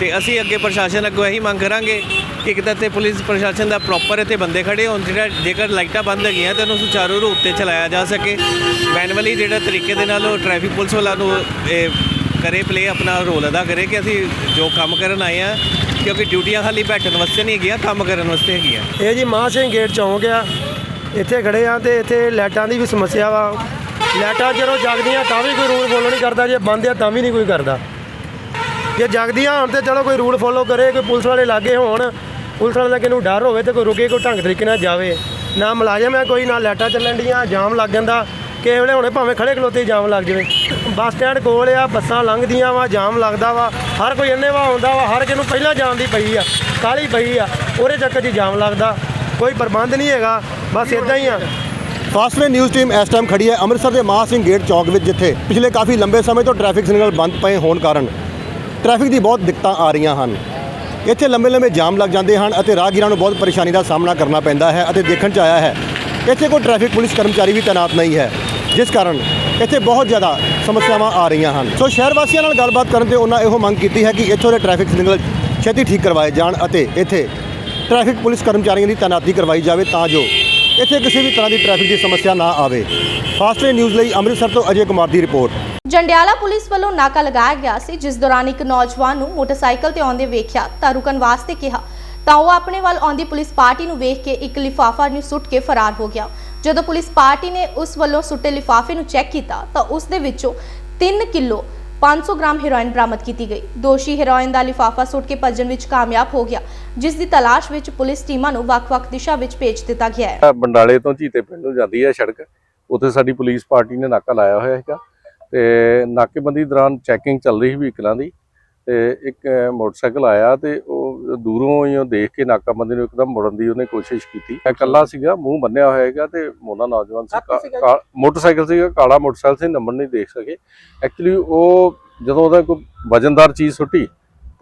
F: ਤੇ ਅਸੀਂ ਅੱਗੇ ਪ੍ਰਸ਼ਾਸਨ ਅੱਗੋਂ ਇਹੀ ਮੰਗ ਕਰਾਂਗੇ ਕਿ ਇੱਕ ਤਾਂ ਤੇ ਪੁਲਿਸ ਪ੍ਰਸ਼ਾਸਨ ਦਾ ਪ੍ਰੋਪਰ ਇੱਥੇ ਬੰਦੇ ਖੜੇ ਹੋਣ, ਜਿਹੜਾ ਜੇਕਰ ਲਾਈਟਾਂ ਬੰਦ ਹੈਗੀਆਂ ਤਾਂ ਉਹਨੂੰ ਸੁਚਾਰੂ ਰੂਪ ਤੇ ਚਲਾਇਆ ਜਾ ਸਕੇ। ਮੈਨੂਅਲੀ ਜਿਹੜਾ ਤਰੀਕੇ ਦੇ ਨਾਲ ਉਹ ਟ੍ਰੈਫਿਕ ਪੁਲਿਸ ਵਾਲਾ ਨੂੰ ਇਹ ਕਰੇ ਪਲੇ ਆਪਣਾ ਰੋਲ ਅਦਾ ਕਰੇ ਕਿ ਅਸੀਂ ਜੋ ਕੰਮ ਕਰਨ ਆਏ ਆ ਕਿਉਂਕਿ ਡਿਊਟੀਆਂ ਖਾਲੀ ਬੈਠਣ ਵਾਸਤੇ ਨਹੀਂ ਹੈਗੀਆਂ, ਕੰਮ ਕਰਨ ਵਾਸਤੇ ਹੈਗੀਆਂ।
G: ਇਹ ਜੀ ਮਾਹ ਸਿੰਘ ਗੇਟ ਚੌਂਕ ਆ। ਇੱਥੇ ਖੜੇ ਆ ਤੇ ਇੱਥੇ ਲਾਈਟਾਂ ਦੀ ਵੀ ਸਮੱਸਿਆ ਵਾ। ਲਾਈਟਾਂ ਜਦੋਂ ਜਗਦੀਆਂ ਤਾਂ ਵੀ ਕੋਈ ਰੂਲ ਫੋਲੋ ਨਹੀਂ ਕਰਦਾ, ਜੇ ਬੰਦ ਆ ਤਾਂ ਵੀ ਨਹੀਂ ਕੋਈ ਕਰਦਾ। ਜੇ ਜਗਦੀਆਂ ਹੋਣ ਤੇ ਚਲੋ ਕੋਈ ਰੂਲ ਫੋਲੋ ਕਰੇ, ਕੋਈ ਪੁਲਿਸ ਵਾਲੇ ਲਾਗੇ ਹੋਣ, ਪੁਲਿਸ ਵਾਲੇ ਦਾ ਕਿਨੂੰ ਡਰ ਹੋਵੇ ਤੇ ਕੋਈ ਰੁਕੇ ਕੋਈ ਢੰਗ ਤਰੀਕੇ ਨਾਲ ਜਾਵੇ। ਨਾ ਮੁਲਾਜ਼ਮ ਹੈ ਕੋਈ, ਨਾ ਲਾਈਟਾਂ ਚੱਲਣ ਡੀਆਂ, ਜਾਮ ਲੱਗ ਜਾਂਦਾ। ਕਿਸੇ ਵੇਲੇ ਹੁਣੇ ਭਾਵੇਂ ਖੜੇ ਖਲੋਤੇ ਜਾਮ ਲੱਗ ਜਾਵੇ। ਬੱਸ ਸਟੈਂਡ ਕੋਲ ਆ, ਬੱਸਾਂ ਲੰਘਦੀਆਂ ਵਾ, ਜਾਮ ਲੱਗਦਾ ਵਾ। ਹਰ ਕੋਈ ਇੰਨੇ ਵਾ ਆਉਂਦਾ ਵਾ, ਹਰ ਕਿਸੇ ਨੂੰ ਪਹਿਲਾਂ ਜਾਣ ਦੀ ਪਈ ਆ ਕਾਲੀ ਪਈ ਆ, ਉਹਦੇ ਚੱਕਰ 'ਚ ਜਾਮ ਲੱਗਦਾ। ਕੋਈ ਪ੍ਰਬੰਧ ਨਹੀਂ ਹੈਗਾ, ਬਸ ਇਦਾਂ ਹੀ ਆ।
E: ਫਾਸਟਵੇ ਨਿਊਜ਼ ਟੀਮ ਇਸ ਟਾਈਮ ਖੜੀ ਹੈ ਅੰਮ੍ਰਿਤਸਰ ਦੇ ਮਾਹ ਸਿੰਘ ਗੇਟ ਚੌਕ ਵਿੱਚ, ਜਿੱਥੇ ਪਿਛਲੇ ਕਾਫੀ ਲੰਬੇ ਸਮੇਂ ਤੋਂ ਟ੍ਰੈਫਿਕ ਸਿਗਨਲ ਬੰਦ ਪਏ ਹੋਣ ਕਾਰਨ। ਟ੍ਰੈਫਿਕ ਦੀ ਬਹੁਤ ਦਿੱਕਤਾਂ ਆ ਰਹੀਆਂ ਹਨ। ਇੱਥੇ ਲੰਬੇ ਲੰਬੇ ਜਾਮ ਲੱਗ ਜਾਂਦੇ ਹਨ ਅਤੇ ਰਾਹਗੀਰਾਂ ਨੂੰ ਬਹੁਤ ਪਰੇਸ਼ਾਨੀ ਦਾ ਸਾਹਮਣਾ ਕਰਨਾ ਪੈਂਦਾ ਹੈ ਅਤੇ ਦੇਖਣ 'ਚ ਆਇਆ ਹੈ, ਇੱਥੇ ਕੋਈ ਟ੍ਰੈਫਿਕ ਪੁਲਿਸ ਕਰਮਚਾਰੀ ਵੀ ਤਾਇਨਾਤ ਨਹੀਂ ਹੈ, ਜਿਸ ਕਾਰਨ ਇੱਥੇ ਬਹੁਤ ਜ਼ਿਆਦਾ ਸਮੱਸਿਆਵਾਂ ਆ ਰਹੀਆਂ ਹਨ। ਸੋ ਸ਼ਹਿਰ ਵਾਸੀਆਂ ਨਾਲ ਗੱਲਬਾਤ ਕਰਨ ਤੇ ਉਹਨਾਂ ਇਹੋ ਮੰਗ ਕੀਤੀ ਹੈ ਕਿ ਇੱਥੋਂ ਦੇ ਟ੍ਰੈਫਿਕ ਸਿਗਨਲ ਛੇਤੀ ਠੀਕ ਕਰਵਾਏ ਜਾਣ ਅਤੇ ਇੱਥੇ ਟ੍ਰੈਫਿਕ ਪੁਲਿਸ ਕਰਮਚਾਰੀਆਂ ਦੀ ਤਾਇਨਾਤੀ ਕਰਵਾਈ ਜਾਵੇ ਤਾਂ ਜੋ ਇੱਥੇ ਕਿਸੇ ਵੀ ਤਰ੍ਹਾਂ ਦੀ ਟ੍ਰੈਫਿਕ ਦੀ ਸਮੱਸਿਆ ਨਾ ਆਵੇ। ਫਾਸਟਵੇ ਨਿਊਜ਼ ਲਈ ਅੰਮ੍ਰਿਤਸਰ ਤੋਂ ਅਜੇ ਕੁਮਾਰ ਦੀ ਰਿਪੋਰਟ।
A: ਜੰਡਿਆਲਾ ਪੁਲਿਸ ਵੱਲੋਂ ਨਾਕਾ ਲਗਾਇਆ ਗਿਆ ਸੀ, ਜਿਸ ਦੌਰਾਨ ਇੱਕ ਨੌਜਵਾਨ ਨੂੰ ਮੋਟਰਸਾਈਕਲ ਤੇ ਆਉਂਦੇ ਵੇਖਿਆ ਤਾਂ ਰੁਕਣ ਵਾਸਤੇ ਕਿਹਾ। ਤਾਂ ਉਹ ਆਪਣੇ ਵੱਲ ਆਉਂਦੀ ਪੁਲਿਸ ਪਾਰਟੀ ਨੂੰ ਵੇਖ ਕੇ ਇੱਕ ਲਿਫਾਫਾ ਨੂੰ ਸੁੱਟ ਕੇ ਫਰਾਰ ਹੋ ਗਿਆ। ਜਦੋਂ ਪੁਲਿਸ ਪਾਰਟੀ ਨੇ ਉਸ ਵੱਲੋਂ ਸੁੱਟੇ ਲਿਫਾਫੇ ਨੂੰ ਚੈੱਕ ਕੀਤਾ, ਤਾਂ ਉਸ ਦੇ ਵਿੱਚੋਂ 3 ਕਿਲੋ 500 ਗ੍ਰਾਮ ਹੈਰੋਇਨ ਬਰਾਮਦ ਕੀਤੀ ਗਈ। ਦੋਸ਼ੀ ਹੈਰੋਇਨ ਦਾ ਲਿਫਾਫਾ ਸੁੱਟ ਕੇ ਭੱਜਣ ਵਿੱਚ ਕਾਮਯਾਬ ਹੋ ਗਿਆ, ਜਿਸ ਦੀ ਤਲਾਸ਼ ਵਿੱਚ ਪੁਲਿਸ ਟੀਮਾਂ ਨੂੰ ਵੱਖ-ਵੱਖ ਦਿਸ਼ਾ ਵਿੱਚ ਭੇਜ ਦਿੱਤਾ ਗਿਆ ਹੈ।
H: ਬੰਡਾਲੇ ਤੋਂ ਝੀਤੇ ਪਿੰਡ ਨੂੰ ਜਾਂਦੀ ਹੈ ਸੜਕ। ਉੱਥੇ ਸਾਡੀ ਪੁਲਿਸ ਪਾਰਟੀ ਨੇ ਨਾਕਾ ਲਾਇਆ ਹੋਇਆ ਹੈਗਾ। ਤੇ ਨਾਕੇਬੰਦੀ ਦੌਰਾਨ ਚੈਕਿੰਗ ਚੱਲ ਰਹੀ ਸੀ ਵਹੀਕਲਾਂ ਦੀ ਤੇ ਇੱਕ ਮੋਟਰਸਾਈਕਲ ਆਇਆ ਤੇ ਉਹ ਦੂਰੋਂ ਹੀ ਉਹ ਦੇਖ ਕੇ ਨਾਕਾਬੰਦੀ ਨੂੰ ਇੱਕਦਮ ਮੁੜਨ ਦੀ ਉਹਨੇ ਕੋਸ਼ਿਸ਼ ਕੀਤੀ। ਮੈਂ ਇਕੱਲਾ ਸੀਗਾ ਮੂੰਹ ਬੰਨਿਆ ਹੋਇਆ ਹੈਗਾ ਤੇ ਮੋਨਾ ਨੌਜਵਾਨ ਸੀ ਮੋਟਰਸਾਈਕਲ ਸੀਗਾ ਕਾਲਾ ਮੋਟਰਸਾਈਕਲ ਸੀ ਨੰਬਰ ਨਹੀਂ ਦੇਖ ਸਕੇ। ਐਕਚੁਅਲੀ ਉਹ ਜਦੋਂ ਉਹਦਾ ਕੋਈ ਵਜਨਦਾਰ ਚੀਜ਼ ਸੁੱਟੀ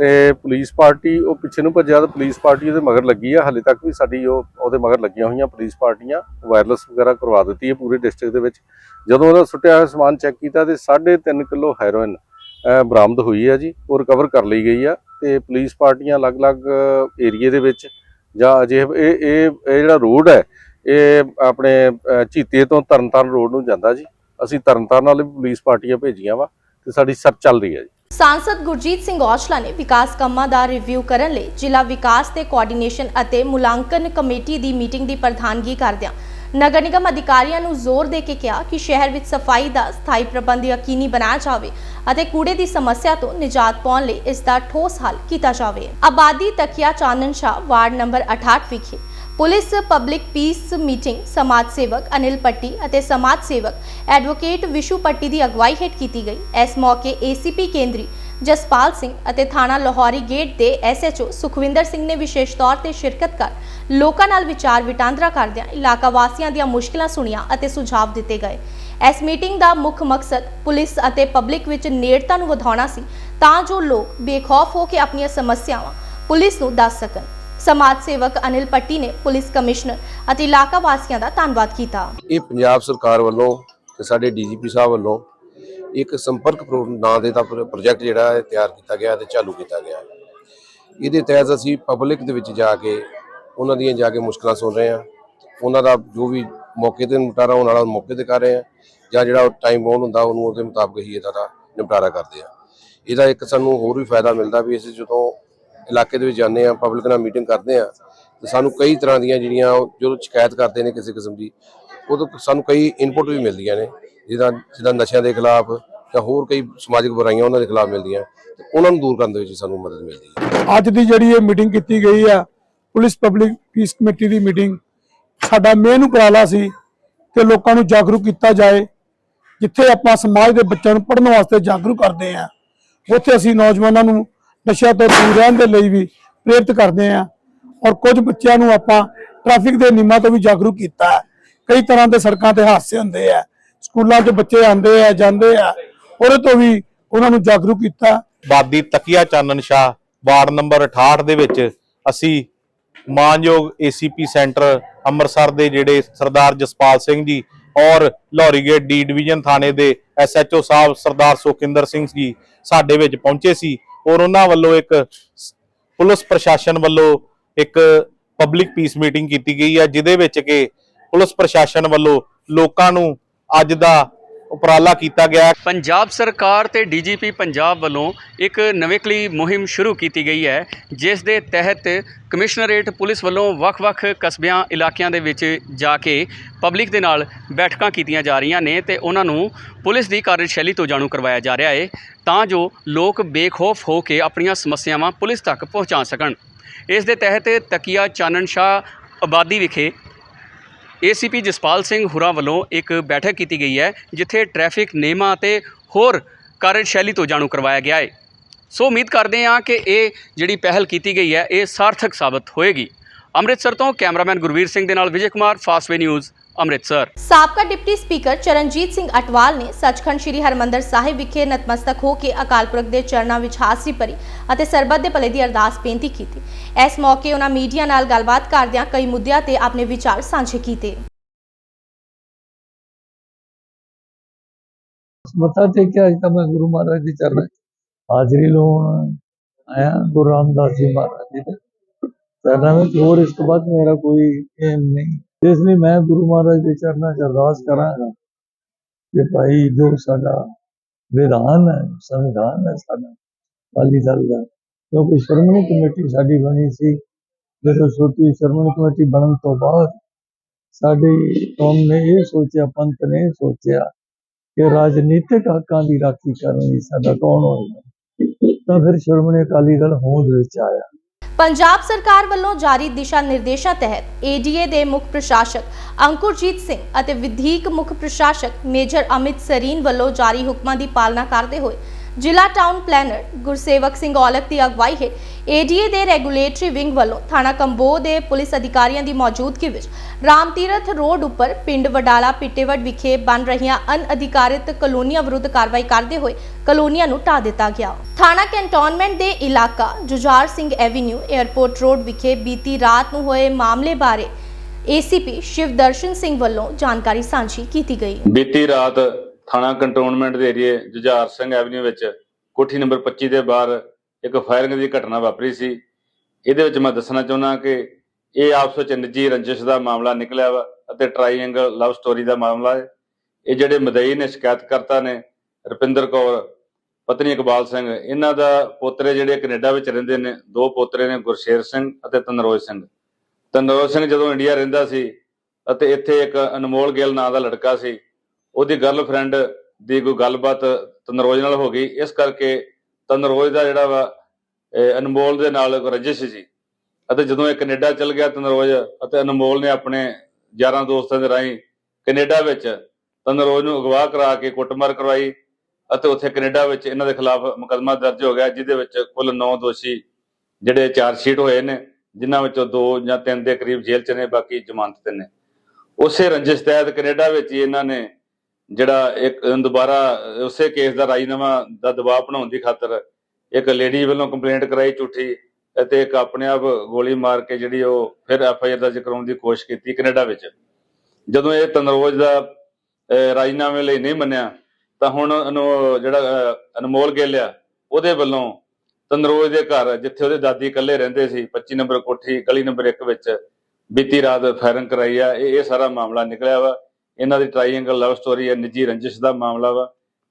H: ਤੇ ਪੁਲਿਸ ਪਾਰਟੀ ਉਹ ਪਿੱਛੇ ਨੂੰ ਭੱਜਿਆ ਤੇ ਪੁਲਿਸ ਪਾਰਟੀ ਉਹਦੇ ਮਗਰ ਲੱਗੀ ਆ। ਹਲੇ ਤੱਕ ਵੀ ਸਾਡੀ ਉਹ ਉਹਦੇ ਮਗਰ ਲੱਗੀਆਂ ਹੋਈਆਂ ਪੁਲਿਸ ਪਾਰਟੀਆਂ। ਵਾਇਰਲੈਸ ਵਗੈਰਾ ਕਰਵਾ ਦਿੱਤੀ ਹੈ ਪੂਰੇ ਡਿਸਟ੍ਰਿਕਟ ਦੇ ਵਿੱਚ। ਜਦੋਂ ਉਹਦਾ ਸੁੱਟਿਆ ਹੋਇਆ ਸਮਾਨ ਚੈੱਕ ਕੀਤਾ ਤੇ 3.5 ਕਿਲੋ ਹੈਰੋਇਨ ਬਰਾਮਦ ਹੋਈ ਹੈ ਜੀ। ਉਹ ਰਿਕਵਰ ਕਰ ਲਈ ਗਈ ਆ ਤੇ ਪੁਲਿਸ ਪਾਰਟੀਆਂ ਅਲੱਗ-ਅਲੱਗ ਏਰੀਏ ਦੇ ਵਿੱਚ ਜਾਂ ਅਜੇ ਇਹ ਇਹ ਜਿਹੜਾ ਰੋਡ ਹੈ ਇਹ ਆਪਣੇ ਅਹ, ਝੀਤੇ ਤੋਂ ਤਰਨਤਾਰਨ ਰੋਡ ਨੂੰ ਜਾਂਦਾ ਜੀ। ਅਸੀਂ ਤਰਨਤਾਰਨ ਵਾਲੇ ਵੀ ਪੁਲਿਸ ਪਾਰਟੀਆਂ ਭੇਜੀਆਂ ਵਾ ਤੇ ਸਾਡੀ ਸਰਚ ਚੱਲ ਰਹੀ ਹੈ ਜੀ।
A: ਸਾਂਸਦ ਗੁਰਜੀਤ ਸਿੰਘ ਔਜਲਾ ਨੇ ਵਿਕਾਸ ਕੰਮਾਂ ਦਾ ਰਿਵਿਊ ਕਰਨ ਲਈ ਜ਼ਿਲ੍ਹਾ ਵਿਕਾਸ ਤੇ ਕੋਆਰਡੀਨੇਸ਼ਨ ਅਤੇ ਮੁਲਾਂਕਣ ਕਮੇਟੀ ਦੀ ਮੀਟਿੰਗ ਦੀ ਪ੍ਰਧਾਨਗੀ ਕਰਦਿਆਂ ਨਗਰ ਨਿਗਮ ਅਧਿਕਾਰੀਆਂ ਨੂੰ ਜ਼ੋਰ ਦੇ ਕੇ ਕਿਹਾ ਕਿ ਸ਼ਹਿਰ ਵਿੱਚ ਸਫ਼ਾਈ ਦਾ ਸਥਾਈ ਪ੍ਰਬੰਧ ਯਕੀਨੀ ਬਣਾਇਆ ਜਾਵੇ ਅਤੇ ਕੂੜੇ ਦੀ ਸਮੱਸਿਆ ਤੋਂ ਨਿਜਾਤ ਪਾਉਣ ਲਈ ਇਸ ਦਾ ਠੋਸ ਹੱਲ ਕੀਤਾ ਜਾਵੇ ਆਬਾਦੀ ਤਕਿਆ ਚਾਨਣ ਸ਼ਾਹ ਵਾਰਡ ਨੰਬਰ 68 ਵਿਖੇ ਪੁਲਿਸ ਪਬਲਿਕ ਪੀਸ ਮੀਟਿੰਗ, ਸਮਾਜ ਸੇਵਕ ਅਨਿਲ ਪੱਟੀ ਅਤੇ ਸਮਾਜ ਸੇਵਕ ਐਡਵੋਕੇਟ ਵਿਸ਼ੂ ਪੱਟੀ ਦੀ ਅਗਵਾਈ ਹੇਠ ਕੀਤੀ ਗਈ। ਇਸ ਮੌਕੇ ਏਸੀਪੀ ਕੇਂਦਰੀ ਜਸਪਾਲ ਸਿੰਘ ਅਤੇ ਥਾਣਾ ਲਾਹੌਰੀ ਗੇਟ ਦੇ ਐਸਐਚਓ ਸੁਖਵਿੰਦਰ ਸਿੰਘ ਨੇ ਵਿਸ਼ੇਸ਼ ਤੌਰ ਤੇ ਸ਼ਿਰਕਤ ਕਰ ਲੋਕਾਂ ਨਾਲ ਵਿਚਾਰ ਵਟਾਂਦਰਾ ਕਰਦਿਆਂ ਇਲਾਕਾ ਵਾਸੀਆਂ ਦੀਆਂ ਮੁਸ਼ਕਲਾਂ ਸੁਣੀਆਂ ਅਤੇ ਸੁਝਾਅ ਦਿੱਤੇ ਗਏ। ਇਸ ਮੀਟਿੰਗ ਦਾ ਮੁੱਖ ਮਕਸਦ ਪੁਲਿਸ ਅਤੇ ਪਬਲਿਕ ਵਿੱਚ ਨੇੜਤਾ ਨੂੰ ਵਧਾਉਣਾ ਸੀ ਤਾਂ ਜੋ ਲੋਕ ਬੇਖੌਫ ਹੋ ਕੇ ਆਪਣੀਆਂ ਸਮੱਸਿਆਵਾਂ ਪੁਲਿਸ ਨੂੰ ਦੱਸ ਸਕਣ। ਸਮਾਜ ਸੇਵਕ ਅਨਿਲ ਪੱਟੀ ਨੇ ਪੁਲਿਸ ਕਮਿਸ਼ਨਰ ਅਤੇ ਇਲਾਕਾ ਵਾਸੀਆਂ ਦਾ ਧੰਨਵਾਦ ਕੀਤਾ।
C: ਇਹ ਪੰਜਾਬ ਸਰਕਾਰ ਵੱਲੋਂ ਤੇ ਸਾਡੇ ਡੀਜੀਪੀ ਸਾਹਿਬ ਵੱਲੋਂ ਇੱਕ ਸੰਪਰਕ ਨਾਂ ਦੇ ਦਾ ਪ੍ਰੋਜੈਕਟ ਜਿਹੜਾ ਹੈ, ਤਿਆਰ ਕੀਤਾ ਗਿਆ ਤੇ ਚਾਲੂ ਕੀਤਾ ਗਿਆ ਇਹਦੇ ਤਹਿਤ ਅਸੀਂ ਪਬਲਿਕ ਦੇ ਵਿੱਚ ਜਾ ਕੇ, ਉਹਨਾਂ ਦੀਆਂ ਜਾ ਕੇ ਮੁਸ਼ਕਲਾਂ ਸੁਣ ਰਹੇ ਹਾਂ। ਉਹਨਾਂ ਦਾ ਜੋ ਵੀ ਮੌਕੇ ਤੇ ਨਿਪਟਾਰਾ ਹੋਣ ਵਾਲਾ ਮੌਕੇ ਤੇ ਕਰ ਰਹੇ ਹਾਂ। ਜਾਂ ਜਿਹੜਾ ਟਾਈਮ ਬਾਉਂਡ ਹੁੰਦਾ, ਉਹਨੂੰ ਉਹਦੇ ਮੁਤਾਬਕ ਹੀ ਇਹਦਾ ਦਾ ਨਿਪਟਾਰਾ ਕਰਦੇ ਆ ਇਹਦਾ ਇੱਕ ਸਾਨੂੰ ਹੋਰ ਵੀ ਫਾਇਦਾ ਮਿਲਦਾ ਵੀ ਅਸੀਂ ਜਦੋਂ ਇਲਾਕੇ ਦੇ ਵਿੱਚ ਜਾਂਦੇ ਆ ਪਬਲਿਕ ਨਾਲ ਮੀਟਿੰਗ ਕਰਦੇ ਆ ਤੇ ਸਾਨੂੰ ਕਈ ਤਰ੍ਹਾਂ ਦੀਆਂ ਜਿਹੜੀਆਂ ਉਹ ਜਦੋਂ ਸ਼ਿਕਾਇਤ ਕਰਦੇ ਨੇ ਕਿਸੇ ਕਿਸਮ ਦੀ ਉਦੋਂ ਸਾਨੂੰ ਕਈ ਇਨਪੁਟ ਵੀ ਮਿਲਦੀਆਂ ਨੇ ਜਿਹਦਾ ਜਿਹਦਾ ਨਸ਼ਿਆਂ ਦੇ ਖਿਲਾਫ ਜਾਂ ਹੋਰ ਕਈ ਸਮਾਜਿਕ ਬੁਰਾਈਆਂ ਉਹਨਾਂ ਦੇ ਖਿਲਾਫ ਮਿਲਦੀਆਂ, ਤੇ ਉਹਨਾਂ ਨੂੰ ਦੂਰ ਕਰਨ ਦੇ ਵਿੱਚ ਸਾਨੂੰ ਮਦਦ ਮਿਲਦੀ ਹੈ।
I: ਅੱਜ ਦੀ ਜਿਹੜੀ ਇਹ ਮੀਟਿੰਗ ਕੀਤੀ ਗਈ ਆ, ਪੁਲਿਸ ਪਬਲਿਕ ਪੀਸ ਕਮੇਟੀ ਦੀ ਮੀਟਿੰਗ ਸਾਡਾ ਮੇਨ ਉਪਰਾਲਾ ਸੀ ਕਿ ਲੋਕਾਂ ਨੂੰ ਜਾਗਰੂਕ ਕੀਤਾ ਜਾਏ, ਜਿੱਥੇ ਆਪਾਂ ਸਮਾਜ ਦੇ ਬੱਚਿਆਂ ਨੂੰ ਪੜ੍ਹਨ ਵਾਸਤੇ ਜਾਗਰੂਕ ਕਰਦੇ ਆ ਉੱਥੇ ਅਸੀਂ ਨੌਜਵਾਨਾਂ ਨੂੰ ਨਸ਼ਿਆਂ ਤੋਂ ਦੂਰ ਰਹਿਣ ਦੇ ਲਈ ਵੀ ਪ੍ਰੇਰਿਤ ਕਰਦੇ ਆ ਔਰ ਕੁਝ ਬੱਚਿਆਂ ਨੂੰ ਆਪਾਂ ਟ੍ਰੈਫਿਕ ਦੇ ਨਿਯਮਾਂ ਤੋਂ ਵੀ ਜਾਗਰੂਕ ਕੀਤਾ ਹੈ। ਕਈ ਤਰ੍ਹਾਂ ਦੇ ਸੜਕਾਂ ਤੇ ਹਾਦਸੇ ਹੁੰਦੇ ਆ, ਸਕੂਲਾਂ 'ਚ ਬੱਚੇ ਆਉਂਦੇ ਆ, ਜਾਂਦੇ ਆ, ਉਹਦੇ ਤੋਂ ਵੀ ਉਹਨਾਂ ਨੂੰ ਜਾਗਰੂਕ ਕੀਤਾ
J: ਬਾਦੀ ਤਕੀਆ ਚਾਨਣ ਸ਼ਾਹ, ਵਾਰਡ ਨੰਬਰ 68 ਦੇ ਵਿੱਚ ਅਸੀਂ ਮਾਨਯੋਗ ਏਸੀਪੀ ਸੈਂਟਰ ਅੰਮ੍ਰਿਤਸਰ ਦੇ ਜਿਹੜੇ ਸਰਦਾਰ ਜਸਪਾਲ ਸਿੰਘ ਜੀ ਔਰ ਲਾਹੌਰੀ ਗੇਟ ਡੀ ਡਿਵੀਜ਼ਨ ਥਾਣੇ ਦੇ ਐਸਐਚਓ ਸਾਹਿਬ ਸਰਦਾਰ ਸੁਖਿੰਦਰ ਸਿੰਘ ਜੀ ਸਾਡੇ ਵਿੱਚ ਪਹੁੰਚੇ ਸੀ ਔਰ ਉਹਨਾਂ ਵੱਲੋਂ ਇੱਕ ਪੁਲਿਸ ਪ੍ਰਸ਼ਾਸਨ ਵੱਲੋਂ ਇੱਕ ਪਬਲਿਕ ਪੀਸ ਮੀਟਿੰਗ ਕੀਤੀ ਗਈ ਹੈ, ਜਿਹਦੇ ਵਿੱਚ ਕਿ ਪੁਲਿਸ ਪ੍ਰਸ਼ਾਸਨ ਵੱਲੋਂ ਲੋਕਾਂ ਨੂੰ ਅੱਜ ਦਾ ਉਪਰਾਲਾ ਕੀਤਾ ਗਿਆ।
K: ਪੰਜਾਬ ਸਰਕਾਰ ਤੇ ਡੀਜੀਪੀ ਪੰਜਾਬ ਵੱਲੋਂ ਇੱਕ ਨਵੇਕਲੀ ਮੁਹਿੰਮ ਸ਼ੁਰੂ ਕੀਤੀ ਗਈ ਹੈ, ਜਿਸ ਦੇ ਤਹਿਤ ਕਮਿਸ਼ਨਰੇਟ ਪੁਲਿਸ ਵੱਲੋਂ ਵੱਖ-ਵੱਖ ਕਸਬਿਆਂ, ਇਲਾਕਿਆਂ ਦੇ ਵਿੱਚ ਜਾ ਕੇ ਪਬਲਿਕ ਦੇ ਨਾਲ ਬੈਠਕਾਂ ਕੀਤੀਆਂ ਜਾ ਰਹੀਆਂ ਨੇ ਤੇ ਉਹਨਾਂ ਨੂੰ ਪੁਲਿਸ ਦੀ ਕਾਰਜਸ਼ੈਲੀ ਤੋਂ ਜਾਣੂ ਕਰਵਾਇਆ ਜਾ ਰਿਹਾ ਹੈ ਤਾਂ ਜੋ ਲੋਕ ਬੇਖੌਫ ਹੋ ਕੇ ਆਪਣੀਆਂ ਸਮੱਸਿਆਵਾਂ ਪੁਲਿਸ ਤੱਕ ਪਹੁੰਚਾ ਸਕਣ। ਇਸ ਦੇ ਤਹਿਤ ਤਕੀਆ ਚਾਨਣ ਸ਼ਾਹ ਆਬਾਦੀ ਵਿਖੇ ਏਸੀਪੀ ਜਸਪਾਲ ਸਿੰਘ ਹੁਰਾਂ ਵੱਲੋਂ ਇੱਕ ਬੈਠਕ ਕੀਤੀ ਗਈ ਹੈ, ਜਿੱਥੇ ਟ੍ਰੈਫਿਕ ਨਿਯਮਾਂ ਅਤੇ ਹੋਰ ਕਾਰਜਸ਼ੈਲੀ ਤੋਂ ਜਾਣੂ ਕਰਵਾਇਆ ਗਿਆ ਹੈ। ਸੋ ਉਮੀਦ ਕਰਦੇ ਹਾਂ ਕਿ ਇਹ ਜਿਹੜੀ ਪਹਿਲ ਕੀਤੀ ਗਈ ਹੈ, ਇਹ ਸਾਰਥਕ ਸਾਬਤ ਹੋਏਗੀ। ਅੰਮ੍ਰਿਤਸਰ ਤੋਂ ਕੈਮਰਾਮੈਨ ਗੁਰਵੀਰ ਸਿੰਘ ਦੇ ਨਾਲ ਵਿਜੇ ਕੁਮਾਰ ਫਾਸਟਵੇ ਨਿਊਜ਼ ਅੰਮ੍ਰਿਤਸਰ।
A: ਸਾਬਕਾ ਡਿਪਟੀ ਸਪੀਕਰ ਚਰਨਜੀਤ ਸਿੰਘ ਅਟਵਾਲ ਨੇ ਸੱਚਖੰਡ ਸ੍ਰੀ ਹਰਮੰਦਰ ਸਾਹਿਬ ਵਿਖੇ ਨਤਮਸਤਕ ਹੋ ਕੇ ਅਕਾਲ ਪੁਰਖ ਦੇ ਚਰਨਾਂ ਵਿੱਚ ਹਾਜ਼ਰੀ ਭਰੀ ਅਤੇ ਸਰਬੱਤ ਦੇ ਭਲੇ ਦੀ ਅਰਦਾਸ ਬੇਨਤੀ ਕੀਤੀ। ਇਸ ਮੌਕੇ ਉਹਨਾਂ ਮੀਡੀਆ ਨਾਲ ਗੱਲਬਾਤ ਕਰਦਿਆਂ ਕਈ ਮੁੱਦਿਆਂ ਤੇ ਆਪਣੇ ਵਿਚਾਰ ਸਾਂਝੇ ਕੀਤੇ।
L: ਮੱਥਾ ਟੇਕਿਆ ਅੱਜ ਤਾਂ ਮੈਂ ਗੁਰੂ ਮਹਾਰਾਜ ਦੇ ਚਰਨਾਂ 'ਚ ਹਾਜ਼ਰੀ ਲਾਉਣ ਆਇਆ ਗੁਰੂ ਰਾਮਦਾਸ ਜੀ ਮਹਾਰਾਜ ਜੀ ਦੇ ਚਰਨਾਂ ਵਿੱਚ। ਹੋਰ ਇਸ ਤੋਂ ਬਾਅਦ ਮੇਰਾ ਕੋਈ ਏਮ ਨਹੀਂ ਇਸ ਲਈ ਮੈਂ ਗੁਰੂ ਮਹਾਰਾਜ ਦੇ ਚਰਨਾਂ 'ਚ ਅਰਦਾਸ ਕਰਾਂਗਾ ਕਿ ਭਾਈ ਜੋ ਸਾਡਾ ਵਿਧਾਨ ਹੈ, ਸੰਵਿਧਾਨ ਹੈ ਸਾਡਾ, ਅਕਾਲੀ ਦਲ ਦਾ, ਕਿਉਂਕਿ ਸ਼੍ਰੋਮਣੀ ਕਮੇਟੀ ਸਾਡੀ ਬਣੀ ਸੀ, ਜਦੋਂ ਛੋਟੀ ਸ਼੍ਰੋਮਣੀ ਕਮੇਟੀ ਬਣਨ ਤੋਂ ਬਾਅਦ ਸਾਡੀ ਕੌਮ ਨੇ ਇਹ ਸੋਚਿਆ, ਪੰਥ ਨੇ ਇਹ ਸੋਚਿਆ ਕਿ ਰਾਜਨੀਤਿਕ ਹੱਕਾਂ ਦੀ ਰਾਖੀ ਕਰਨ ਲਈ ਸਾਡਾ ਕੌਣ ਹੋਏਗਾ। ਤਾਂ ਫਿਰ ਸ਼੍ਰੋਮਣੀ ਅਕਾਲੀ ਦਲ ਹੋਂਦ ਵਿੱਚ ਆਇਆ।
A: ਪੰਜਾਬ ਸਰਕਾਰ ਵੱਲੋਂ ਜਾਰੀ ਦਿਸ਼ਾ ਨਿਰਦੇਸ਼ਾਂ ਤਹਿਤ ਏਡੀਏ ਦੇ ਮੁੱਖ ਪ੍ਰਸ਼ਾਸਕ ਅੰਕੁਰਜੀਤ ਸਿੰਘ ਅਤੇ ਵਿਧੀਕ ਮੁੱਖ ਪ੍ਰਸ਼ਾਸਕ ਮੇਜਰ ਅਮਿਤ ਸਰੀਨ ਵੱਲੋਂ ਜਾਰੀ ਹੁਕਮਾਂ ਦੀ ਪਾਲਣਾ ਕਰਦੇ ਹੋਏ ਜ਼ਿਲ੍ਹਾ ਟਾਊਨ ਪਲੈਨਰ ਗੁਰਸੇਵਕ ਸਿੰਘ ਔਲਖ ਦੀ ਅਗਵਾਈ ਹੇਠ ਏਡੀਏ ਦੇ ਰੈਗੂਲੇਟਰੀ ਵਿੰਗ ਵੱਲੋਂ ਥਾਣਾ ਕੰਬੋ ਦੇ ਪੁਲਿਸ ਅਧਿਕਾਰੀਆਂ ਦੀ ਮੌਜੂਦਗੀ ਵਿੱਚ ਰਾਮ ਤੀਰਥ ਰੋਡ ਉੱਪਰ ਪਿੰਡ ਵਡਾਲਾ ਪਿੱਟੇਵੜ ਵਿਖੇ ਬਣ ਰਹੀਆਂ ਅਨਅਧਿਕਾਰਿਤ ਕਲੋਨੀਆਂ ਵਿਰੁੱਧ ਕਾਰਵਾਈ ਕਰਦੇ ਹੋਏ ਕਲੋਨੀਆਂ ਨੂੰ ਢਾ ਦਿੱਤਾ ਗਿਆ। ਥਾਣਾ ਕੈਂਟੋਨਮੈਂਟ ਦੇ ਇਲਾਕਾ Jujhar Singh avenue airport road ਵਿਖੇ ਬੀਤੀ ਰਾਤ ਨੂੰ ਹੋਏ ਮਾਮਲੇ ਬਾਰੇ ਏਸੀਪੀ ਸ਼ਿਵਦਰਸ਼ਨ ਸਿੰਘ ਵੱਲੋਂ ਜਾਣਕਾਰੀ ਸਾਂਝੀ ਕੀਤੀ ਗਈ।
M: ਬੀਤੀ ਰਾਤ ਥਾਣਾ ਕੰਟੋਨਮੈਂਟ ਦੇ ਏਰੀਏ ਜੁਝਾਰ ਸਿੰਘ ਐਵਨਿਊ ਵਿੱਚ ਕੋਠੀ ਨੰਬਰ 25 ਦੇ ਬਾਹਰ ਇੱਕ ਫਾਇਰਿੰਗ ਦੀ ਘਟਨਾ ਵਾਪਰੀ ਸੀ। ਇਹਦੇ ਵਿੱਚ ਮੈਂ ਦੱਸਣਾ ਚਾਹੁੰਦਾ ਕਿ ਇਹ ਆਪਸ ਵਿੱਚ ਨਿੱਜੀ ਰੰਜਿਸ਼ ਦਾ ਮਾਮਲਾ ਨਿਕਲਿਆ ਵਾ ਅਤੇ ਟਰਾਈਐਂਗਲ ਲਵ ਸਟੋਰੀ ਦਾ ਮਾਮਲਾ ਹੈ। ਇਹ ਜਿਹੜੇ ਮਦਈ ਨੇ ਸ਼ਿਕਾਇਤਕਰਤਾ ਨੇ ਰੁਪਿੰਦਰ ਕੌਰ, ਪਤਨੀ ਇਕਬਾਲ ਸਿੰਘ, ਇਹਨਾਂ ਦਾ ਪੋਤਰੇ ਜਿਹੜੇ ਕੈਨੇਡਾ ਵਿੱਚ ਰਹਿੰਦੇ ਨੇ, ਦੋ ਪੋਤਰੇ ਨੇ ਗੁਰਸ਼ੇਰ ਸਿੰਘ ਅਤੇ ਤਨਰੋਜ ਸਿੰਘ। ਤਨਰੋਜ ਸਿੰਘ ਜਦੋਂ ਇੰਡੀਆ ਰਹਿੰਦਾ ਸੀ ਅਤੇ ਇੱਥੇ ਇੱਕ ਅਨਮੋਲ ਗਿੱਲ ਨਾਂ ਦਾ ਲੜਕਾ ਸੀ ਉਹਦੀ ਗਰਲਫ੍ਰੈਂਡ ਦੀ ਕੋਈ ਗੱਲਬਾਤ ਤਨਰੋਜ ਨਾਲ ਹੋ ਗਈ। ਇਸ ਕਰਕੇ ਤਨਰੋਜ ਦਾ ਜਿਹੜਾ ਵਾ, ਇਹ ਅਨਮੋਲ ਦੇ ਨਾਲ ਰੰਜਿਸ਼ ਸੀ। ਅਤੇ ਜਦੋਂ ਇਹ ਕੈਨੇਡਾ ਚਲ ਗਿਆ ਤਨਰੋਜ, ਅਤੇ ਅਨਮੋਲ ਨੇ ਆਪਣੇ ਯਾਰਾਂ ਦੋਸਤਾਂ ਦੇ ਰਾਹੀਂ ਕੈਨੇਡਾ ਵਿੱਚ ਤਨਰੋਜ ਨੂੰ ਅਗਵਾ ਕਰਾ ਕੇ ਕੁੱਟਮਾਰ ਕਰਵਾਈ, ਅਤੇ ਉੱਥੇ ਕੈਨੇਡਾ ਵਿੱਚ ਇਹਨਾਂ ਦੇ ਖਿਲਾਫ ਮੁਕੱਦਮਾ ਦਰਜ ਹੋ ਗਿਆ, ਜਿਹਦੇ ਵਿੱਚ ਕੁੱਲ 9 ਦੋਸ਼ੀ ਜਿਹੜੇ ਚਾਰਜ ਸ਼ੀਟ ਹੋਏ ਨੇ, ਜਿਨ੍ਹਾਂ ਵਿੱਚੋਂ ਦੋ ਜਾਂ ਤਿੰਨ ਦੇ ਕਰੀਬ ਜੇਲ੍ਹ 'ਚ ਨੇ, ਬਾਕੀ ਜ਼ਮਾਨਤ ਤੇ ਨੇ। ਉਸੇ ਰੰਜਿਸ਼ ਤਹਿਤ ਕੈਨੇਡਾ ਵਿੱਚ ਹੀ ਇਹਨਾਂ ਨੇ ਜਿਹੜਾ ਇੱਕ ਦੁਬਾਰਾ ਉਸੇ ਕੇਸ ਦਾ ਰਾਜੀਨਾਮਾ ਦਾ ਦਬਾਅ ਬਣਾਉਣ ਦੀ ਖਾਤਰ ਇੱਕ ਲੇਡੀ ਵੱਲੋਂ ਕੰਪਲੇਂਟ ਕਰਾਈ ਝੂਠੀ ਅਤੇ ਇੱਕ ਆਪਣੇ ਆਪ ਗੋਲੀ ਮਾਰ ਕੇ ਜਿਹੜੀ ਉਹ ਫਿਰ ਐਫ ਆਈ ਆਰ ਦਰਜ ਕਰਾਉਣ ਦੀ ਕੋਸ਼ਿਸ਼ ਕੀਤੀ ਕੈਨੇਡਾ ਵਿੱਚ। ਜਦੋਂ ਇਹ ਤਨਰੋਜ ਦਾ ਅਹ, ਰਾਜੀਨਾਮੇ ਲਈ ਨਹੀਂ ਮੰਨਿਆ ਤਾਂ ਹੁਣ ਉਹਨੂੰ ਜਿਹੜਾ ਅਨਮੋਲ ਗਿੱਲ ਆ ਉਹਦੇ ਵੱਲੋਂ ਤਨਰੋਜ ਦੇ ਘਰ ਜਿੱਥੇ ਉਹਦੇ ਦਾਦੀ ਇਕੱਲੇ ਰਹਿੰਦੇ ਸੀ 25 ਨੰਬਰ ਕੋਠੀ ਗਲੀ ਨੰਬਰ 1 ਵਿੱਚ ਬੀਤੀ ਰਾਤ ਫਾਇਰਿੰਗ ਕਰਾਈ ਆ ਇਹ ਸਾਰਾ ਮਾਮਲਾ ਨਿਕਲਿਆ ਵਾ। ਇਹਨਾਂ ਦੀ ਟ੍ਰਾਈਐਂਗਲ ਲਵ ਸਟੋਰੀ ਹੈ, ਨਿੱਜੀ ਰੰਜਿਸ਼ ਦਾ ਮਾਮਲਾ ਵਾ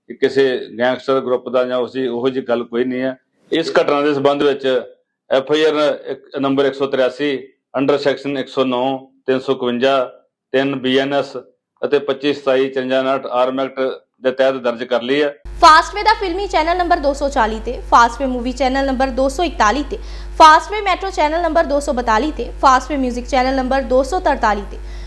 M: ਕਿ ਕਿਸੇ ਗੈਂਗਸਟਰ ਗਰੁੱਪ ਦਾ ਜਾਂ ਉਸੇ ਉਹੋ ਜਿਹੀ ਗੱਲ ਕੋਈ ਨਹੀਂ ਹੈ। ਇਸ ਘਟਨਾ ਦੇ ਸੰਬੰਧ ਵਿੱਚ F I R number 183 under section 109 351 3 BNS ਅਤੇ 25 27 54 ਆਰਮ ਐਕਟ ਦੇ ਤਹਿਤ ਦਰਜ ਕਰ ਲਈ ਹੈ।
A: ਫਾਸਟਵੇ ਦਾ ਫਿਲਮੀ ਚੈਨਲ ਨੰਬਰ 240 ਤੇ ਫਾਸਟਵੇ ਮੂਵੀ ਚੈਨਲ ਨੰਬਰ 241 ਤੇ ਫਾਸਟਵੇ ਮੈਟਰੋ ਚੈਨਲ ਨੰਬਰ 242 ਤੇ ਫਾਸਟਵੇ 뮤직 ਚੈਨਲ ਨੰਬਰ 243 ਤੇ।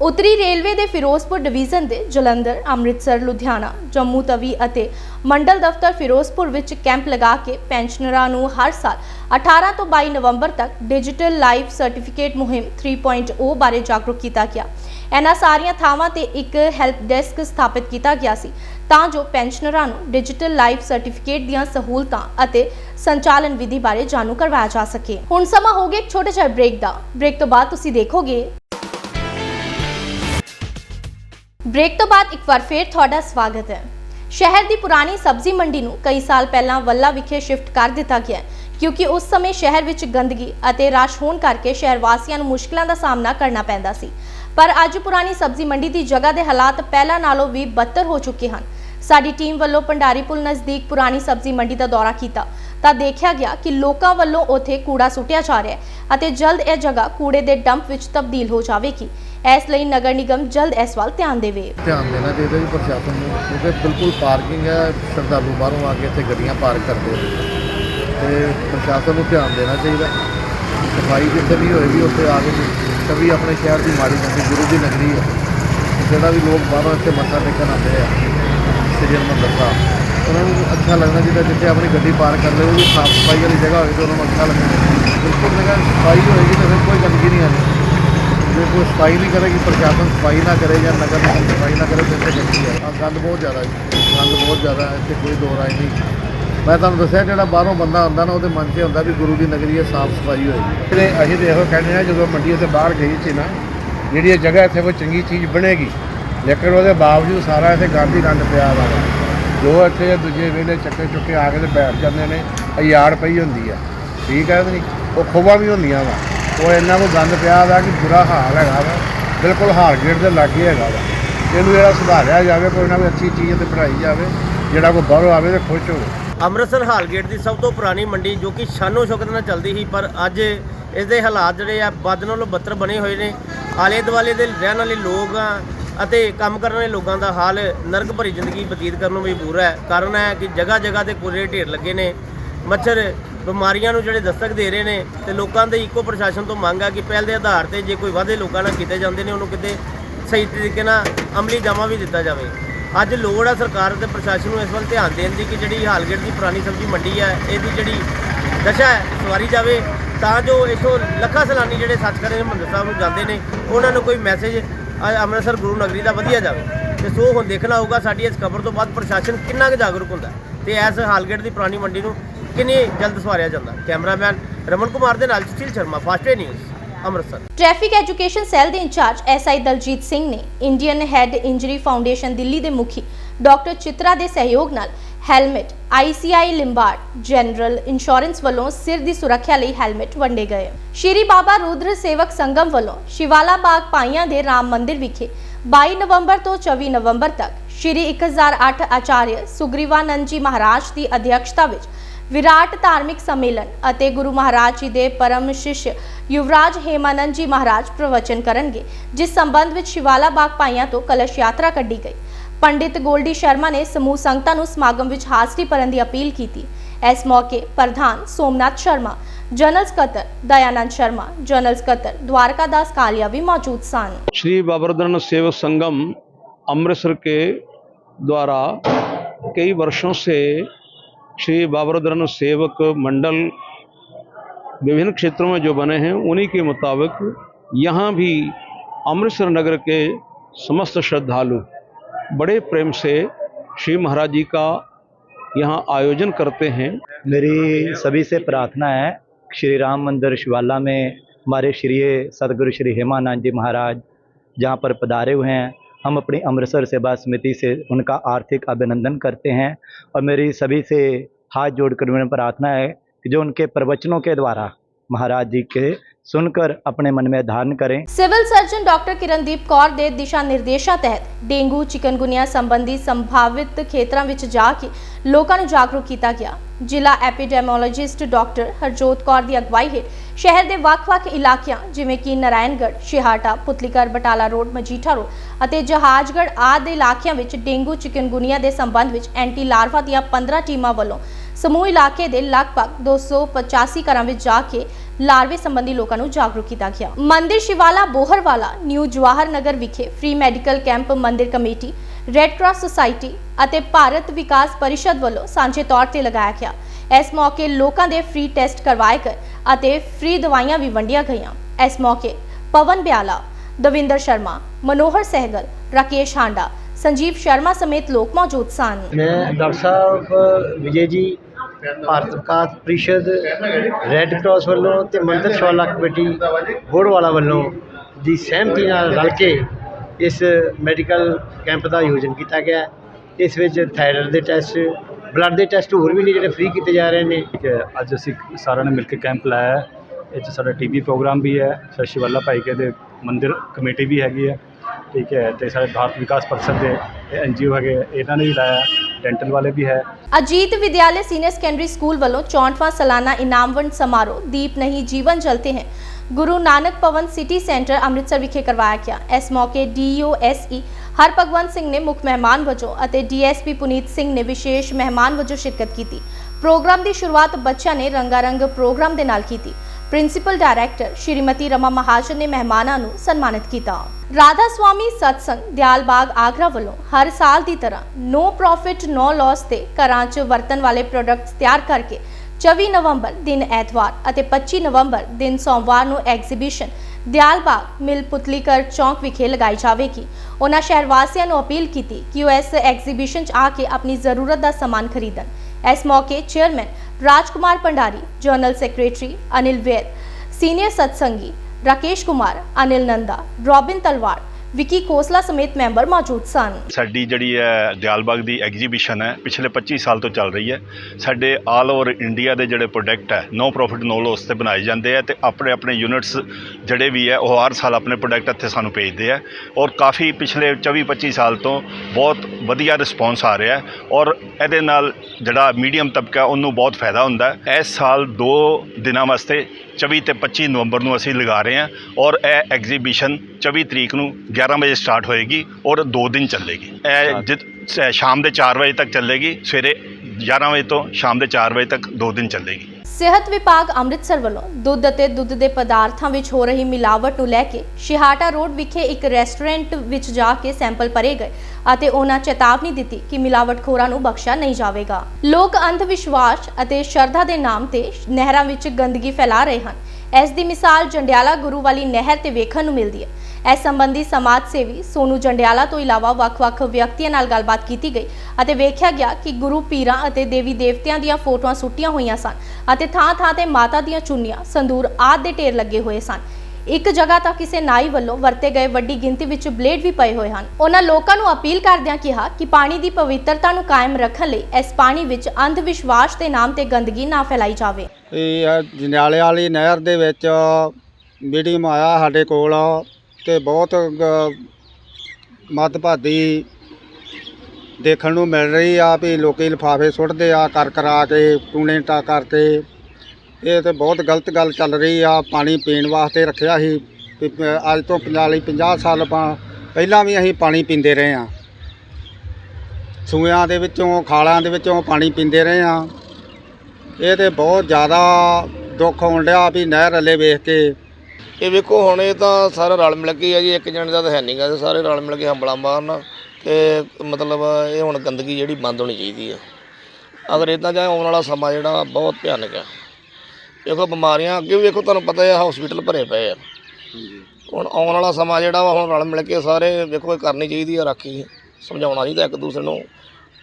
A: ਉੱਤਰੀ ਰੇਲਵੇ ਦੇ ਫਿਰੋਜ਼ਪੁਰ ਡਿਵੀਜ਼ਨ ਦੇ ਜਲੰਧਰ, ਅੰਮ੍ਰਿਤਸਰ, ਲੁਧਿਆਣਾ, ਜੰਮੂ ਤਵੀ ਅਤੇ ਮੰਡਲ ਦਫ਼ਤਰ ਫਿਰੋਜ਼ਪੁਰ ਵਿੱਚ ਕੈਂਪ ਲਗਾ ਕੇ ਪੈਨਸ਼ਨਰਾਂ ਨੂੰ ਹਰ ਸਾਲ 18 ਤੋਂ 22 ਨਵੰਬਰ ਤੱਕ ਡਿਜੀਟਲ ਲਾਈਫ ਸਰਟੀਫਿਕੇਟ ਮੁਹਿੰਮ 3.0 ਬਾਰੇ ਜਾਗਰੂਕ ਕੀਤਾ ਗਿਆ। ਇਹਨਾਂ ਸਾਰੀਆਂ ਥਾਵਾਂ ਤੇ ਇੱਕ ਹੈਲਪ ਡੈਸਕ ਸਥਾਪਿਤ ਕੀਤਾ ਗਿਆ ਸੀ ਤਾਂ ਜੋ ਪੈਨਸ਼ਨਰਾਂ ਨੂੰ ਡਿਜੀਟਲ ਲਾਈਫ ਸਰਟੀਫਿਕੇਟ ਦੀਆਂ ਸਹੂਲਤਾਂ ਅਤੇ ਸੰਚਾਲਨ ਵਿਧੀ ਬਾਰੇ ਜਾਣੂ ਕਰਵਾਇਆ ਜਾ ਸਕੇ। ਹੁਣ ਸਮਾਂ ਹੋ ਗਿਆ ਇੱਕ ਛੋਟੇ ਜਿਹੇ ਬ੍ਰੇਕ ਦਾ। ਬ੍ਰੇਕ ਤੋਂ ਬਾਅਦ ਤੁਸੀਂ ਦੇਖੋਗੇ ਬ੍ਰੇਕ ਤੋਂ ਬਾਅਦ ਇੱਕ ਵਾਰ ਫੇਰ ਤੁਹਾਡਾ ਸਵਾਗਤ ਹੈ। ਸ਼ਹਿਰ ਦੀ ਪੁਰਾਣੀ ਸਬਜ਼ੀ ਮੰਡੀ ਨੂੰ ਕਈ ਸਾਲ ਪਹਿਲਾਂ ਵੱਲਾ ਵਿਖੇ ਸ਼ਿਫਟ ਕਰ ਦਿੱਤਾ ਗਿਆ ਕਿਉਂਕਿ ਉਸ ਸਮੇਂ ਸ਼ਹਿਰ ਵਿੱਚ ਗੰਦਗੀ ਅਤੇ ਰਸ਼ ਹੋਣ ਕਰਕੇ ਸ਼ਹਿਰ ਵਾਸੀਆਂ ਨੂੰ ਮੁਸ਼ਕਲਾਂ ਦਾ ਸਾਹਮਣਾ ਕਰਨਾ ਪੈਂਦਾ ਸੀ। ਪਰ ਅੱਜ ਪੁਰਾਣੀ ਸਬਜ਼ੀ ਮੰਡੀ ਦੀ ਜਗ੍ਹਾ ਦੇ ਹਾਲਾਤ ਪਹਿਲਾਂ ਨਾਲੋਂ ਵੀ ਬਦਤਰ ਹੋ ਚੁੱਕੇ ਹਨ। ਸਾਡੀ ਟੀਮ ਵੱਲੋਂ ਭੰਡਾਰੀ ਪੁਲ ਨਜ਼ਦੀਕ ਪੁਰਾਣੀ ਸਬਜ਼ੀ ਮੰਡੀ ਦਾ ਦੌਰਾ ਕੀਤਾ। ਤਾਂ ਦੇਖਿਆ ਗਿਆ ਕਿ ਲੋਕਾਂ ਵੱਲੋਂ ਉੱਥੇ ਕੂੜਾ ਸੁੱਟਿਆ ਜਾ ਰਿਹਾ ਹੈ ਅਤੇ ਜਲਦ ਇਹ ਜਗ੍ਹਾ ਕੂੜੇ ਦੇ ਡੰਪ ਵਿੱਚ ਤਬਦੀਲ ਹੋ ਜਾਵੇਗੀ। ਇਸ ਲਈ ਨਗਰ ਨਿਗਮ ਜਲਦ ਇਸ ਵੱਲ ਧਿਆਨ ਦੇਵੇ।
B: ਧਿਆਨ ਦੇਣਾ ਚਾਹੀਦਾ ਜੀ ਪ੍ਰਸ਼ਾਸਨ ਨੂੰ, ਕਿਉਂਕਿ ਬਿਲਕੁਲ ਪਾਰਕਿੰਗ ਹੈ, ਸ਼ਰਧਾਲੂ ਬਾਹਰੋਂ ਆ ਕੇ ਇੱਥੇ ਗੱਡੀਆਂ ਪਾਰਕ ਕਰਦੇ ਨੇ। ਤੇ ਪ੍ਰਸ਼ਾਸਨ ਨੂੰ ਧਿਆਨ ਦੇਣਾ ਚਾਹੀਦਾ। ਸਫ਼ਾਈ ਜਿੱਥੇ ਵੀ ਹੋਏਗੀ, ਉੱਥੇ ਆ ਕੇ ਸਭੀ ਆਪਣੇ ਸ਼ਹਿਰ ਦੀ ਮਾੜੀ ਨਗਰੀ ਗੁਰੂ ਦੀ ਨਗਰੀ ਹੈ। ਜਿਹੜਾ ਵੀ ਲੋਕ ਬਾਹਰੋਂ ਇੱਥੇ ਮੱਥਾ ਟੇਕਣ ਆਉਂਦੇ ਆ, ਸ੍ਰੀ ਹਰਿਮੰਦਰ ਸਾਹਿਬ। ਉਹਨਾਂ ਨੂੰ ਅੱਛਾ ਲੱਗਣਾ ਜਿੱਦਾਂ ਜਿੱਥੇ ਆਪਣੀ ਗੱਡੀ ਪਾਰਕ ਕਰਦੇ ਲਓ ਉਹ ਵੀ ਸਾਫ਼ ਸਫ਼ਾਈ ਵਾਲੀ ਜਗ੍ਹਾ ਹੋਵੇ ਤਾਂ ਉਹਨਾਂ ਨੂੰ ਅੱਛਾ ਲੱਗਣਾ ਬਿਲਕੁਲ ਜਗ੍ਹਾ ਸਫ਼ਾਈ ਹੋਏਗੀ ਤਾਂ ਫਿਰ ਕੋਈ ਗੰਦਗੀ ਨਹੀਂ ਆਣੀ।
G: ਜੇ ਕੋਈ ਸਫ਼ਾਈ ਨਹੀਂ ਕਰੇਗੀ ਪ੍ਰਸ਼ਾਸਨ ਸਫ਼ਾਈ ਨਾ ਕਰੇ ਜਾਂ ਨਗਰ ਨਿਗਮ ਸਫ਼ਾਈ ਨਾ ਕਰੇ ਤਾਂ ਇੱਥੇ ਗੰਦਗੀ ਹੈ ਆ ਗੰਦ ਬਹੁਤ ਜ਼ਿਆਦਾ ਜੀ। ਗੰਦ ਬਹੁਤ ਜ਼ਿਆਦਾ ਹੈ, ਇੱਥੇ ਕੋਈ ਦੋ ਰਾਏ ਨਹੀਂ। ਮੈਂ ਤੁਹਾਨੂੰ ਦੱਸਿਆ ਜਿਹੜਾ ਬਾਹਰੋਂ ਬੰਦਾ ਆਉਂਦਾ ਨਾ ਉਹਦੇ ਮਨ 'ਚ ਹੁੰਦਾ ਵੀ ਗੁਰੂ ਦੀ ਨਗਰੀ ਹੈ ਸਾਫ਼ ਸਫ਼ਾਈ ਹੋਏਗੀ। ਤੇ ਅਸੀਂ ਤਾਂ ਇਹੋ ਕਹਿੰਦੇ ਆ ਜਦੋਂ ਮੰਡੀ ਤੋਂ ਬਾਹਰ ਗਈ ਸੀ ਨਾ ਜਿਹੜੀ ਇਹ ਜਗ੍ਹਾ ਇੱਥੇ ਕੋਈ ਚੰਗੀ ਚੀਜ਼ ਬਣੇਗੀ ਲੇਕਿਨ ਉਹਦੇ ਬਾਵਜੂਦ ਸਾਰਾ ਇੱਥੇ ਗੰਦ ਹੀ ਗੰਦ ਪਿਆ ਵਾ। ਜੋ ਇੱਥੇ ਦੂਜੇ ਵੇਲੇ ਚੱਕੇ ਚੁੱਕੇ ਆ ਕੇ ਤੇ ਬੈਠ ਜਾਂਦੇ ਨੇ, ਇਹ ਪਈ ਹੁੰਦੀ ਆ। ਠੀਕ ਹੈ ਕਿ ਨਹੀਂ? ਉਹ ਖੋਵਾ ਵੀ ਹੁੰਦੀਆਂ ਵਾ। ਉਹ ਇੰਨਾ ਕੋ ਗੰਦ ਪਿਆ ਵਾ ਕਿ ਬੁਰਾ ਹਾਲ ਹੈਗਾ ਵਾ। ਬਿਲਕੁਲ ਹਾਰ ਗੇਟ ਦੇ ਲਾਗੇ ਹੈਗਾ ਵਾ। ਇਹਨੂੰ ਜਿਹੜਾ ਸੁਧਾਰਿਆ ਜਾਵੇ, ਕੋਈ ਨਾ ਕੋਈ ਅੱਛੀ ਚੀਜ਼ ਤੇ ਬਣਾਈ ਜਾਵੇ, ਜਿਹੜਾ ਕੋਈ ਬਾਹਰੋਂ ਆਵੇ ਤੇ ਖੁਸ਼ ਹੋਵੇ। ਅੰਮ੍ਰਿਤਸਰ ਹਾਲਗੇਟ ਦੀ ਸਭ ਤੋਂ ਪੁਰਾਣੀ ਮੰਡੀ, ਜੋ ਕਿ ਸ਼ਾਨੋ ਸ਼ੌਕਤ ਨਾਲ ਚੱਲਦੀ ਸੀ, ਪਰ ਅੱਜ ਇਸ ਦੇ ਹਾਲਾਤ ਜਿਹੜੇ ਆ ਬਦ ਨਾਲੋਂ ਬੱਤਰ ਬਣੇ ਹੋਏ ਨੇ। ਆਲੇ ਦੁਆਲੇ ਦੇ ਰਹਿਣ ਵਾਲੇ ਲੋਕ ਆ ਅਤੇ ਕੰਮ ਕਰਨ ਵਾਲੇ ਲੋਕਾਂ ਦਾ ਹਾਲ ਨਰਕ ਭਰੀ ਜ਼ਿੰਦਗੀ ਬਤੀਤ ਕਰਨ ਨੂੰ ਮਜਬੂਰ ਹੈ। ਕਾਰਨ ਹੈ ਕਿ ਜਗ੍ਹਾ ਜਗ੍ਹਾ ਤੇ ਕੂੜੇ ਢੇਰ ਲੱਗੇ ਨੇ। ਮੱਛਰ ਬਿਮਾਰੀਆਂ ਨੂੰ ਜਿਹੜੇ ਦਸਤਕ ਦੇ ਰਹੇ ਨੇ ਤੇ ਲੋਕਾਂ ਦੇ ਇੱਕੋ ਪ੍ਰਸ਼ਾਸਨ ਤੋਂ ਮੰਗ ਆ ਕਿ ਪਹਿਲ ਦੇ ਆਧਾਰ ਤੇ ਜੇ ਕੋਈ ਵਾਅਦੇ ਲੋਕਾਂ ਨਾਲ ਕੀਤੇ ਜਾਂਦੇ ਨੇ, ਉਹਨੂੰ ਕਿਤੇ ਸਹੀ ਤਰੀਕੇ ਨਾਲ ਅਮਲੀ ਜਾਮਾ ਵੀ ਦਿੱਤਾ ਜਾਵੇ। ਅੱਜ ਲੋੜ ਆ ਸਰਕਾਰ ਤੇ ਪ੍ਰਸ਼ਾਸਨ ਨੂੰ ਇਸ ਵੱਲ ਧਿਆਨ ਦੇਣ ਦੀ ਕਿ ਜਿਹੜੀ ਹਾਲਗੇਟ ਦੀ ਪੁਰਾਣੀ ਸਬਜ਼ੀ ਮੰਡੀ ਹੈ, ਇਹਦੀ ਜਿਹੜੀ ਦਸ਼ਾ ਹੈ, ਸਵਾਰੀ ਜਾਵੇ। ਤਾਂ ਜੋ ਇਥੋਂ ਲੱਖਾਂ ਸੈਲਾਨੀ ਜਿਹੜੇ ਸੱਚਖੰਡ ਹਰਿਮੰਦਰ ਸਾਹਿਬ ਨੂੰ ਜਾਂਦੇ ਨੇ, ਉਹਨਾਂ ਨੂੰ ਕੋਈ ਮੈਸੇਜ ਅੰਮ੍ਰਿਤਸਰ ਗੁਰੂ ਨਗਰੀ ਦਾ ਵਧੀਆ ਜਾਵੇ। ਤੇ ਸੋ ਹੁਣ ਦੇਖਣਾ ਹੋਊਗਾ ਸਾਡੀ ਇਸ ਖਬਰ ਤੋਂ ਬਾਅਦ ਪ੍ਰਸ਼ਾਸਨ ਕਿੰਨਾ ਕੁ ਜਾਗਰੂਕ ਹੁੰਦਾ ਤੇ ਇਸ ਹਾਲਗੇਟ ਦੀ ਪੁਰਾਣੀ ਮੰਡੀ ਨੂੰ ਕਿੰਨੀ ਜਲਦ ਸਵਾਰਿਆ ਜਾਂਦਾ ਕੈਮਰਾਮੈਨ ਰਮਨ ਕੁਮਾਰ ਦੇ ਨਾਲ Sushil Sharma Fastway News, Amritsar.
A: Traffic education cell ਦੇ in charge SI Daljit Singh ਨੇ Indian head injury foundation Delhi ਦੇ ਮੁਖੀ ਡਾਕਟਰ ਚਿਤਰਾ ਦੇ ਸਹਿਯੋਗ ਨਾਲ helmet. ICICI Lombard, general insurance ਵੱਲੋਂ ਸਿਰ ਦੀ ਸੁਰੱਖਿਆ ਲਈ ਹੈਲਮਟ ਵੰਡੇ ਗਏ। ਸ਼੍ਰੀ ਬਾਬਾ ਰੁਦਰ ਸੇਵਕ ਸੰਗਮ ਵੱਲੋਂ ਸ਼ਿਵਾਲਾ ਬਾਗ ਪਾਈਆਂ ਦੇ ਰਾਮ ਮੰਦਿਰ ਵਿਖੇ 22 ਨਵੰਬਰ ਤੋਂ 24 ਨਵੰਬਰ ਤੱਕ ਸ਼੍ਰੀ 1008 ਆਚਾਰਯ ਸੁਗਰੀਵਾਨੰਦ ਜੀ ਮਹਾਰਾਜ ਦੀ ਅਧਿਕਸ਼ਤਾ ਵਿੱਚ ਵਿਰਾਟ ਧਾਰਮਿਕ ਸੰਮੇਲਨ ਅਤੇ ਗੁਰੂ ਮਹਾਰਾਜ ਜੀ ਦੇ ਪਰਮ ਸ਼ਿਸ਼ ਯੁਵਰਾਜ ਹੇਮਾਨੰਦ ਜੀ ਮਹਾਰਾਜ ਪ੍ਰਵਚਨ ਕਰਨਗੇ, ਜਿਸ ਸੰਬੰਧ ਵਿੱਚ ਸ਼ਿਵਾਲਾ ਬਾਗ ਪਾਈਆਂ ਤੋਂ ਕਲਸ਼ ਯਾਤਰਾ ਕੱਢੀ ਗਈ। ਪੰਡਿਤ ਗੋਲਡੀ ਸ਼ਰਮਾ ਨੇ ਸਮੂਹ ਸੰਗਤਾਂ ਨੂੰ ਸਮਾਗਮ ਵਿੱਚ ਹਾਜ਼ਰੀ ਭਰਨ ਦੀ ਅਪੀਲ ਕੀਤੀ ਇਸ ਮੌਕੇ ਪ੍ਰਧਾਨ ਸੋਮਨਾਥ ਸ਼ਰਮਾ ਜਨਰਲ ਸਕੱਤਰ ਦਇਆਨੰਦ ਸ਼ਰਮਾ ਜਨਰਲ ਸਕੱਤਰ द्वारका दास कालिया भी मौजूद सन
N: श्री बाबरदन सेवक संगम अमृतसर के द्वारा कई वर्षों से श्री बाबरदन सेवक मंडल विभिन्न क्षेत्रों में जो बने हैं उन्हीं के मुताबिक यहाँ भी अमृतसर नगर के समस्त श्रद्धालु बड़े प्रेम से श्री महाराज जी का यहाँ आयोजन करते हैं।
O: मेरी सभी से प्रार्थना है, श्री राम मंदिर शिवाला में हमारे श्री सदगुरु श्री हेमानंद जी महाराज जहाँ पर पधारे हुए हैं, हम अपनी अमृतसर सेवा समिति से उनका आर्थिक अभिनंदन करते हैं और मेरी सभी से हाथ जोड़कर मैंने प्रार्थना है कि जो उनके प्रवचनों के द्वारा महाराज जी के सुनकर अपने मन में धारण करें
A: civil surgeon doctor Kirandeep Kaur ਦੇ ਦਿਸ਼ਾ ਨਿਰਦੇਸ਼ਾਂ ਤਹਿਤ ਡੇਂਗੂ ਚਿਕਨਗੁਨੀਆ ਸੰਬੰਧੀ ਸੰਭਾਵਿਤ ਖੇਤਰਾਂ ਵਿੱਚ ਜਾ ਕੇ ਲੋਕਾਂ ਨੂੰ ਜਾਗਰੂਕ ਕੀਤਾ ਗਿਆ ਜ਼ਿਲ੍ਹਾ ਐਪੀਡੈਮੋਲੋਜਿਸਟ ਡਾਕਟਰ ਹਰਜੋਤ ਕੌਰ ਦੀ ਅਗਵਾਈ ਹੇਠ ਸ਼ਹਿਰ ਦੇ ਵੱਖ-ਵੱਖ ਇਲਾਕਿਆਂ ਜਿਵੇਂ ਕਿ ਨਾਰਾਇਣਗੜ੍ਹ ਸ਼ਿਹਾਟਾ ਪੁਤਲੀਕਰ ਬਟਾਲਾ ਰੋਡ ਮਜੀਠਾ ਰੋਡ ਅਤੇ ਜਹਾਜ਼ਗੜ੍ਹ ਆਦਿ ਦੇ ਇਲਾਕਿਆਂ ਵਿੱਚ ਡੇਂਗੂ ਚਿਕਨਗੁਨੀਆ ਦੇ ਸੰਬੰਧ ਵਿੱਚ ਐਂਟੀ ਲਾਰਵਾ ਦੀਆਂ 15 ਟੀਮਾਂ ਵੱਲੋਂ ਸਮੂਹ ਇਲਾਕੇ ਦੇ ਲਗਭਗ 285 ਘਰਾਂ ਵਿੱਚ ਜਾ ਕੇ ਲਾਰਵੇ ਸੰਬੰਧੀ ਲੋਕਾਂ ਨੂੰ ਜਾਗਰੂਕ ਕੀਤਾ ਗਿਆ। ਮੰਦਿਰ ਸ਼ਿਵਾਲਾ ਬੋਹਰਵਾਲਾ, ਨਿਊ ਜਵਾਹਰ ਨਗਰ ਵਿਖੇ ਫ੍ਰੀ ਮੈਡੀਕਲ ਕੈਂਪ ਮੰਦਿਰ ਕਮੇਟੀ ਰੈੱਡ ਕਰਾਸ ਸੁਸਾਇਟੀ ਅਤੇ ਭਾਰਤ ਵਿਕਾਸ ਪਰਿਸ਼ਦ ਵੱਲੋਂ ਸਾਂਝੇ ਤੌਰ ਤੇ ਲਗਾਇਆ ਗਿਆ। ਇਸ ਮੌਕੇ ਲੋਕਾਂ ਦੇ ਫ੍ਰੀ ਟੈਸਟ ਕਰਵਾਏ ਗਏ ਅਤੇ ਫ੍ਰੀ ਦਵਾਈਆਂ ਵੀ ਵੰਡੀਆਂ ਗਈਆਂ। ਇਸ ਮੌਕੇ ਪਵਨ ਬਿਆਲਾ, ਦਵਿੰਦਰ ਸ਼ਰਮਾ, ਮਨੋਹਰ ਸਹਿਗਲ, ਰਾਕੇਸ਼ ਹਾਂਡਾ, ਸੰਜੀਵ ਸ਼ਰਮਾ ਸਮੇਤ ਲੋਕ ਮੌਜੂਦ ਸਨ।
O: ਮੈਂ doctor Vijay ji Bharat Vikas Parishad red cross ਵੱਲੋਂ ਤੇ ਮੰਦਰ ਸ਼ਵਾਲਾ ਕਮੇਟੀ ਬੋੜਵਾਲਾ ਵੱਲੋਂ ਦੀ ਸਹਿਮਤੀ ਨਾਲ ਰਲ ਕੇ ਇਸ ਮੈਡੀਕਲ ਕੈਂਪ ਦਾ ਆਯੋਜਨ ਕੀਤਾ ਗਿਆ ਇਸ ਵਿੱਚ ਥਾਇਰਾਇਡ ਦੇ ਟੈਸਟ, ਬਲੱਡ ਦੇ ਟੈਸਟ ਹੋਰ ਵੀ ਨੇ ਜਿਹੜੇ ਫ੍ਰੀ ਕੀਤੇ ਜਾ ਰਹੇ ਨੇ।
P: ਅੱਜ ਅਸੀਂ ਸਾਰਿਆਂ ਨੇ ਮਿਲ ਕੇ ਕੈਂਪ ਲਾਇਆ ਹੈ। ਇਹ 'ਚ ਸਾਡਾ ਟੀਵੀ ਪ੍ਰੋਗਰਾਮ ਵੀ ਹੈ ਸਰ ਸ਼ਿਵਾਲਾ ਭਾਈ ਕੇ ਦੇ ਮੰਦਿਰ ਕਮੇਟੀ ਵੀ ਹੈਗੀ ਹੈ। ਠੀਕ ਹੈ, ਤੇ ਸਾਡੇ ਭਾਰਤ ਵਿਕਾਸ ਪਰਿਸ਼ਦ ਦੇ ਐਨ ਹੈਗੇ, ਇਹਨਾਂ ਨੇ ਵੀ ਲਾਇਆ, ਡੈਂਟਲ ਵਾਲੇ ਵੀ ਹੈ।
A: Ajit Vidyalaya senior secondary school ਵੱਲੋਂ 64ਵਾਂ ਸਾਲਾਨਾ ਇਨਾਮ ਵੰਡ ਸਮਾਰੋਹ ਦੀਪ ਨਹੀਂ ਜੀਵਨ ਜਲਤੇ ਹੈ। ਗੁਰੂ ਨਾਨਕ ਭਵਨ ਸਿਟੀ ਸੈਂਟਰ ਅੰਮ੍ਰਿਤਸਰ ਵਿਖੇ ਕਰਵਾਇਆ ਗਿਆ। ਇਸ ਮੌਕੇ ਡੀਈਓ ਐਸਈ ਸਿੰਘ ਨੇ ਮੁੱਖ ਮਹਿਮਾਨ ਵਜੋਂ ਅਤੇ ਡੀਐਸਪੀ ਪੁਨੀਤ ਸਿੰਘ ਨੇ ਵਿਸ਼ੇਸ਼ ਮਹਿਮਾਨ ਵਜੋਂ ਸ਼ਿਰਕਤ ਕੀਤੀ। ਪ੍ਰੋਗਰਾਮ ਦੀ ਸ਼ੁਰੂਆਤ ਬੱਚਿਆਂ ਨੇ ਰੰਗਾਰੰਗ ਪ੍ਰੋਗਰਾਮ ਦੇ ਨਾਲ ਕੀਤੀ। ਪ੍ਰਿੰਸੀਪਲ ਡਾਇਰੈਕਟਰ ਸ਼੍ਰੀਮਤੀ ਰਮਾ ਮਹਾਜਨ ਨੇ ਮਹਿਮਾਨਾਂ ਨੂੰ ਸਨਮਾਨਿਤ ਕੀਤਾ। ਰਾਧਾ ਸਵਾਮੀ ਸਤਸੰਗ ਦਿਆਲਬਾਗ ਆਗਰਾ ਵੱਲੋਂ ਹਰ ਸਾਲ ਦੀ ਤਰ੍ਹਾਂ ਨੋ ਪ੍ਰੋਫਿਟ ਨੋ ਲਾਸ ਤੇ ਘਰਾਂ 'ਚ ਵਰਤਣ ਵਾਲੇ ਪ੍ਰੋਡਕਟਸ ਤਿਆਰ ਕਰਕੇ 24 ਨਵੰਬਰ ਦਿਨ ਐਤਵਾਰ ਅਤੇ 25 ਨਵੰਬਰ ਦਿਨ ਸੋਮਵਾਰ ਨੂੰ ਐਗਜ਼ੀਬਿਸ਼ਨ ਦਿਆਲਬਾਗ ਮਿਲ ਪੁਤਲੀਕਰ ਚੌਂਕ ਵਿਖੇ ਲਗਾਈ ਜਾਵੇਗੀ। ਉਹਨਾਂ ਸ਼ਹਿਰ ਵਾਸੀਆਂ ਨੂੰ ਅਪੀਲ ਕੀਤੀ ਕਿ ਉਹ ਇਸ ਐਗਜ਼ੀਬਿਸ਼ਨ 'ਚ ਆ ਕੇ ਆਪਣੀ ਜ਼ਰੂਰਤ ਦਾ ਸਮਾਨ ਖਰੀਦਣ। ਇਸ ਮੌਕੇ chairman Rajkumar Bhandari general secretary Anil Ver senior ਸਤਸੰਗੀ Rakesh Kumar Anil Nanda Robin Talwar Vicky Khosla ਸਮੇਤ ਮੈਂਬਰ ਮੌਜੂਦ ਸਨ।
Q: ਸਾਡੀ ਜਿਹੜੀ ਹੈ ਦਿਆਲਬਾਗ ਦੀ ਐਗਜ਼ੀਬਿਸ਼ਨ ਹੈ, ਪਿਛਲੇ 25 ਸਾਲ ਤੋਂ ਚੱਲ ਰਹੀ ਹੈ। ਸਾਡੇ ਆਲ ਓਵਰ ਇੰਡੀਆ ਦੇ ਜਿਹੜੇ ਪ੍ਰੋਡਕਟ ਹੈ, ਨੋ ਪ੍ਰੋਫਿਟ, ਨੋ ਲੋਸ ਤੇ ਬਣਾਏ ਜਾਂਦੇ ਆ ਤੇ ਆਪਣੇ ਆਪਣੇ ਯੂਨਿਟਸ ਜਿਹੜੇ ਵੀ ਹੈ, ਉਹ ਹਰ ਸਾਲ ਆਪਣੇ ਪ੍ਰੋਡਕਟ ਇੱਥੇ ਸਾਨੂੰ ਭੇਜਦੇ ਆ ਔਰ ਕਾਫੀ ਪਿਛਲੇ 24 25 ਸਾਲ ਤੋਂ ਬਹੁਤ ਵਧੀਆ ਰਿਸਪੌਂਸ ਆ ਰਿਹਾ ਔਰ ਇਹਦੇ ਨਾਲ ਜਿਹੜਾ ਮੀਡੀਅਮ ਤਬਕਾ ਉਹਨੂੰ ਬਹੁਤ ਫਾਇਦਾ ਹੁੰਦਾ ਇਸ ਸਾਲ ਦੋ ਦਿਨਾਂ ਵਾਸਤੇ 24 ਤੇ 25 ਨਵੰਬਰ ਨੂੰ ਅਸੀਂ ਲਗਾ ਰਹੇ ਹਾਂ ਔਰ ਇਹ ਐਗਜ਼ੀਬਿਸ਼ਨ 24 ਤਰੀਕ ਨੂੰ 11 ਵਜੇ ਸਟਾਰਟ ਹੋਏਗੀ ਔਰ 2 ਦਿਨ ਚੱਲੇਗੀ। ਇਹ ਸ਼ਾਮ ਦੇ 4 ਵਜੇ ਤੱਕ ਚੱਲੇਗੀ ਸਵੇਰੇ 11 ਵਜੇ ਤੋਂ ਸ਼ਾਮ ਦੇ 4 ਵਜੇ ਤੱਕ 2 ਦਿਨ ਚੱਲੇਗੀ।
A: ਸਿਹਤ ਵਿਭਾਗ ਅੰਮ੍ਰਿਤਸਰ ਵੱਲੋਂ ਦੁੱਧ ਅਤੇ ਦੁੱਧ ਦੇ ਪਦਾਰਥਾਂ ਵਿੱਚ ਹੋ ਰਹੀ ਮਿਲਾਵਟ ਨੂੰ ਲੈ ਕੇ ਸ਼ਿਹਾਟਾ ਰੋਡ ਵਿਖੇ ਇੱਕ ਰੈਸਟੋਰੈਂਟ ਵਿੱਚ ਜਾ ਕੇ ਸੈਂਪਲ ਭਰੇ ਗਏ ਅਤੇ ਉਹਨਾਂ ਚੇਤਾਵਨੀ ਦਿੱਤੀ ਕਿ ਮਿਲਾਵਟਖੋਰਾਂ ਨੂੰ ਬਖਸ਼ਿਆ ਨਹੀਂ ਜਾਵੇਗਾ। ਲੋਕ ਅੰਧ ਵਿਸ਼ਵਾਸ ਅਤੇ ਸ਼ਰਧਾ ਦੇ ਨਾਮ ਤੇ ਨਹਿਰਾਂ ਵਿੱਚ ਗੰਦਗੀ ਫੈਲਾ ਰਹੇ ਹਨ। ਇਸ ਦੀ ਮਿਸਾਲ ਜੰਡਿਆਲਾ ਗੁਰੂ ਵਾਲੀ ਨਹਿਰ ਤੇ ਵੇਖਣ ਨੂੰ ਮਿਲਦੀ ਹੈ। ਇਸ ਸੰਬੰਧੀ ਸਮਾਜ ਸੇਵੀ ਸੋਨੂ ਜੰਡਿਆਲਾ ਤੋਂ ਇਲਾਵਾ ਵੱਖ-ਵੱਖ ਵਿਅਕਤੀਆਂ ਨਾਲ ਗੱਲਬਾਤ ਕੀਤੀ ਗਈ ਅਤੇ ਵੇਖਿਆ ਗਿਆ ਕਿ ਗੁਰੂ ਪੀਰਾਂ ਅਤੇ ਦੇਵੀ ਦੇਵਤਿਆਂ ਦੀਆਂ ਫੋਟੋਆਂ ਸੁੱਟੀਆਂ ਹੋਈਆਂ ਸਨ ਅਤੇ ਥਾਂ-ਥਾਂ ਤੇ ਮਾਤਾ ਦੀਆਂ ਚੁੰਨੀਆਂ, ਸੰਦੂਰ ਆਦਿ ਦੇ ਢੇਰ ਲੱਗੇ ਹੋਏ ਸਨ। ਇੱਕ ਜਗ੍ਹਾ ਤਾਂ ਕਿਸੇ ਨਾਈ ਵੱਲੋਂ ਵਰਤੇ ਗਏ ਵੱਡੀ ਗਿਣਤੀ ਵਿੱਚ ਬਲੇਡ ਵੀ ਪਏ ਹੋਏ ਹਨ। ਉਹਨਾਂ ਲੋਕਾਂ ਨੂੰ ਅਪੀਲ ਕਰਦਿਆਂ ਕਿਹਾ ਕਿ ਪਾਣੀ ਦੀ ਪਵਿੱਤਰਤਾ ਨੂੰ ਕਾਇਮ ਰੱਖਣ ਲਈ ਇਸ ਪਾਣੀ ਵਿੱਚ ਅੰਧ ਵਿਸ਼ਵਾਸ ਦੇ ਨਾਮ ਤੇ ਗੰਦਗੀ ਨਾ ਫੈਲਾਈ ਜਾਵੇ।
R: ਇਹ ਆ ਜੰਡਿਆਲੇ ਵਾਲੀ ਨਹਿਰ ਦੇ ਵਿੱਚ ਮੀਡੀਅਮ ਆਇਆ ਸਾਡੇ ਕੋਲ ਤੇ ਬਹੁਤ ਗ- ਮੱਦਭਾਗੀ ਦੇਖਣ ਨੂੰ ਮਿਲ ਰਹੀ ਆ ਵੀ ਲੋਕੀ ਲਿਫਾਫੇ ਸੁੱਟਦੇ ਆ ਕਰ ਕਰਾ ਕੇ, ਟੂਣੇ ਟਾ ਕਰਕੇ। ਇਹ ਤੇ ਬਹੁਤ ਗਲਤ ਗੱਲ ਚੱਲ ਰਹੀ ਆ, ਪਾਣੀ ਪੀਣ ਵਾਸਤੇ ਰੱਖਿਆ ਸੀ। ਵੀ ਅੱਜ ਤੋਂ 45 50 ਸਾਲ ਪਾ- ਪਹਿਲਾਂ ਵੀ ਅਸੀਂ ਪਾਣੀ ਪੀਂਦੇ ਰਹੇ ਆ। ਸੂਆਂ ਦੇ ਵਿੱਚੋਂ, ਖਾਲਾਂ ਦੇ ਵਿੱਚੋਂ ਪਾਣੀ ਪੀਂਦੇ ਰਹੇ ਆ। ਇਹ ਤੇ ਬਹੁਤ ਜ਼ਿਆਦਾ ਦੁੱਖ ਹੋਣ ਡਿਆ ਵੀ ਨਹਿਰ ਹਲੇ ਵੇਖ ਕੇ।
S: ਇਹ ਵੇਖੋ, ਹੁਣ ਇਹ ਤਾਂ ਸਾਰਾ ਰਲ ਮਿਲ ਕੇ ਆ ਜੀ, ਇੱਕ ਜਣੇ ਦਾ ਤਾਂ ਹੈ ਨਹੀਂਗਾ ਸਾਰੇ ਰਲ ਮਿਲ ਕੇ ਹੰਬਲਾ ਮਾਰਨ। ਤੇ ਮਤਲਬ ਇਹ ਹੁਣ ਗੰਦਗੀ ਜਿਹੜੀ ਬੰਦ ਹੋਣੀ ਚਾਹੀਦੀ ਆ। ਅਗਰ ਇਦਾਂ ਜਾਂ ਆਉਣ ਵਾਲਾ ਸਮਾਂ ਜਿਹੜਾ ਬਹੁਤ ਭਿਆਨਕ ਆ। ਦੇਖੋ, ਬਿਮਾਰੀਆਂ ਅੱਗੇ ਵੀ ਵੇਖੋ, ਤੁਹਾਨੂੰ ਪਤਾ ਹੈ ਹਸਪੀਟਲ ਭਰੇ ਪਏ ਆ। ਹੁਣ ਆਉਣ ਵਾਲਾ ਸਮਾਂ ਜਿਹੜਾ ਵਾ, ਹੁਣ ਰਲ ਮਿਲ ਕੇ ਸਾਰੇ ਵੇਖੋ, ਇਹ ਕਰਨੀ ਚਾਹੀਦੀ ਆ, ਰਾਖੀ। ਸਮਝਾਉਣਾ ਚਾਹੀਦਾ ਇੱਕ ਦੂਸਰੇ ਨੂੰ।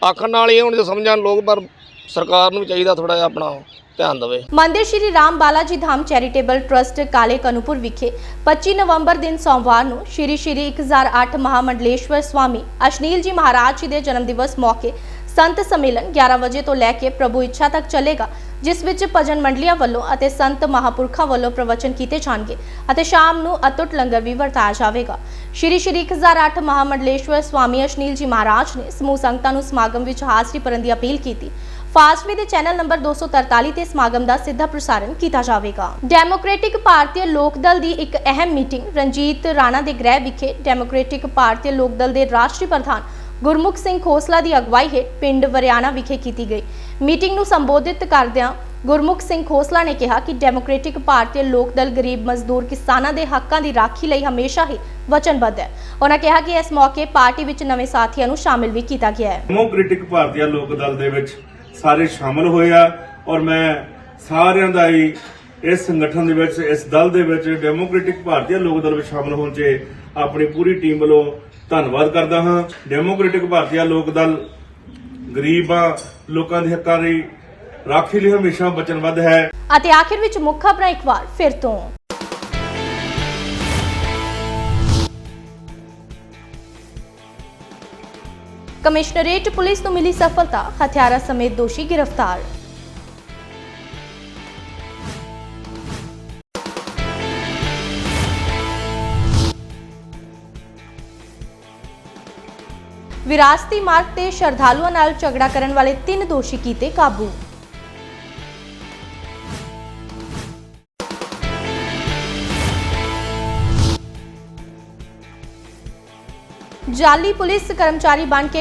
S: ਆਖਣ ਨਾਲ ਹੀ ਹੁਣ ਜੇ ਸਮਝਣ, ਲੋਕ ਪਰ ਸਰਕਾਰ ਨੂੰ ਚਾਹੀਦਾ ਥੋੜਾ ਜਿਹਾ ਆਪਣਾ ਧਿਆਨ ਦੇਵੇ।
A: ਮੰਦਿਰ ਸ਼੍ਰੀ ਰਾਮ ਬਾਲਾ ਧਾਮ ਚੈਰੀਟੇਬਲ ਟਰਸਟ ਕਾਲੇ ਕਨੂਪੁਰ ਵਿਖੇ 25 ਨਵੰਬਰ ਦਿਨ ਸੋਮਵਾਰ ਨੂੰ ਸ਼੍ਰੀ ਸ਼੍ਰੀ 1008 ਮਹਾਮੰਡਲੇਸ਼ਵਰ ਸਵਾਮੀ ਅਸ਼ਨੀਲ ਜੀ ਮਹਾਰਾਜ ਜੀ ਦੇ ਜਨਮ ਦਿਵਸ ਮੌਕੇ ਸੰਤ ਸੰਮੇਲਨ 11 ਵਜੇ ਤੋਂ ਲੈ ਕੇ ਪ੍ਰਭੂ ਇੱਛਾ ਤੱਕ ਚੱਲੇਗਾ, ਜਿਸ ਵਿੱਚ ਭਜਨ ਮੰਡਲੀਆਂ ਵੱਲੋਂ ਅਤੇ ਸੰਤ ਮਹਾਪੁਰਖਾਂ ਵੱਲੋਂ ਪ੍ਰਵਚਨ ਕੀਤੇ ਜਾਣਗੇ ਅਤੇ ਸ਼ਾਮ ਨੂੰ ਅਤੁੱਟ ਲੰਗਰ ਵੀ ਵਰਤਾਇਆ ਜਾਵੇਗਾ। ਸ਼੍ਰੀ ਸ਼੍ਰੀ 1008 ਮਹਾਮੰਡਲੇਸ਼ਵਰ ਸਵਾਮੀ ਅਸ਼ਨੀਲ ਜੀ ਮਹਾਰਾਜ ਨੇ ਸਮੂਹ ਸੰਗਤਾਂ ਨੂੰ ਸਮਾਗਮ ਵਿੱਚ ਹਾਜ਼ਰੀ ਭਰਨ ਦੀ ਅਪੀਲ ਕੀਤੀ। ਫਾਸਟਵੇ ਦੇ ਚੈਨਲ ਨੰਬਰ 243 ਤੇ ਸਮਾਗਮ ਦਾ ਸਿੱਧਾ ਪ੍ਰਸਾਰਣ ਕੀਤਾ ਜਾਵੇਗਾ। ਡੈਮੋਕ੍ਰੈਟਿਕ ਭਾਰਤੀ ਲੋਕ ਦਲ ਦੀ ਇੱਕ ਅਹਿਮ ਮੀਟਿੰਗ ਰਣਜੀਤ ਰਾਣਾ ਦੇ ਗ੍ਰਹਿ ਵਿਖੇ ਡੈਮੋਕ੍ਰੈਟਿਕ ਭਾਰਤੀ ਲੋਕ ਦਲ ਦੇ ਰਾਸ਼ਟਰੀ ਪ੍ਰਧਾਨ ਗੁਰਮੁਖ ਸਿੰਘ ਖੋਸਲਾ ਦੀ ਅਗਵਾਈ ਹੇਠ ਪਿੰਡ ਵਰਿਆਣਾ ਵਿਖੇ ਕੀਤੀ ਗਈ। ਮੀਟਿੰਗ ਨੂੰ ਸੰਬੋਧਿਤ ਕਰਦਿਆਂ ਗੁਰਮੁਖ ਸਿੰਘ ਖੋਸਲਾ ਨੇ ਕਿਹਾ ਕਿ ਡੈਮੋਕ੍ਰੈਟਿਕ ਭਾਰਤੀ ਲੋਕ ਦਲ ਗਰੀਬ ਮਜ਼ਦੂਰ ਕਿਸਾਨਾਂ ਦੇ ਹੱਕਾਂ ਦੀ ਰਾਖੀ ਲਈ ਹਮੇਸ਼ਾ ਹੀ ਵਚਨਬੱਧ ਹੈ। ਉਹਨਾਂ ਕਿਹਾ ਕਿ ਇਸ ਮੌਕੇ ਪਾਰਟੀ ਵਿੱਚ ਨਵੇਂ ਸਾਥੀਆਂ ਨੂੰ ਸ਼ਾਮਿਲ ਵੀ ਕੀਤਾ ਗਿਆ ਹੈ।
T: ਡੈਮੋਕ੍ਰੈਟਿਕ ਭਾਰਤੀਆ ਲੋਕ ਦਲ ਦੇ ਵਿੱਚ ਸਾਰੇ ਸ਼ਾਮਲ ਹੋਏ ਆ ਔਰ ਮੈਂ ਸਾਰਿਆਂ ਦਾ ਹੀ ਇਸ ਸੰਗਠਨ ਦੇ ਵਿੱਚ, ਇਸ ਦਲ ਦੇ ਵਿੱਚ ਡੈਮੋਕ੍ਰੈਟਿਕ ਭਾਰਤੀਆ ਲੋਕ ਦਲ ਵਿੱਚ ਸ਼ਾਮਲ ਹੋਣ 'ਚ ਆਪਣੀ ਪੂਰੀ ਟੀਮ ਵੱਲੋਂ ਧੰਨਵਾਦ ਕਰਦਾ ਹਾਂ। ਡੈਮੋਕ੍ਰੈਟਿਕ ਭਾਰਤੀਆ ਲੋਕ ਦਲ ਗਰੀਬਾਂ ਲੋਕਾਂ ਦੇ ਹੱਕਾਂ ਲਈ ਰਾਖੀ ਲਈ ਹਮੇਸ਼ਾ ਵਚਨਬੱਧ ਹੈ।
A: ਅਤੇ ਆਖਿਰ ਵਿੱਚ ਮੁੱਖ ਖਬਰਾਂ ਇੱਕ ਵਾਰ ਫਿਰ ਤੋਂ। ਕਮਿਸ਼ਨਰੇਟ ਪੁਲਿਸ ਨੂੰ ਮਿਲੀ ਸਫਲਤਾ। ਹਥਿਆਰਾਂ ਸਮੇਤ ਦੋਸ਼ੀ ਗ੍ਰਿਫਤਾਰ। ਵਿਰਾਸਤੀ ਮਾਰਗ ਤੇ ਸ਼ਰਧਾਲੂਆਂ ਨਾਲ ਝਗੜਾ ਕਰਨ ਵਾਲੇ ਤਿੰਨ ਦੋਸ਼ੀ ਕੀਤੇ ਕਾਬੂ। ਜਾਲੀ ਪੁਲਿਸ ਕਰਮਚਾਰੀ ਬਣ ਕੇ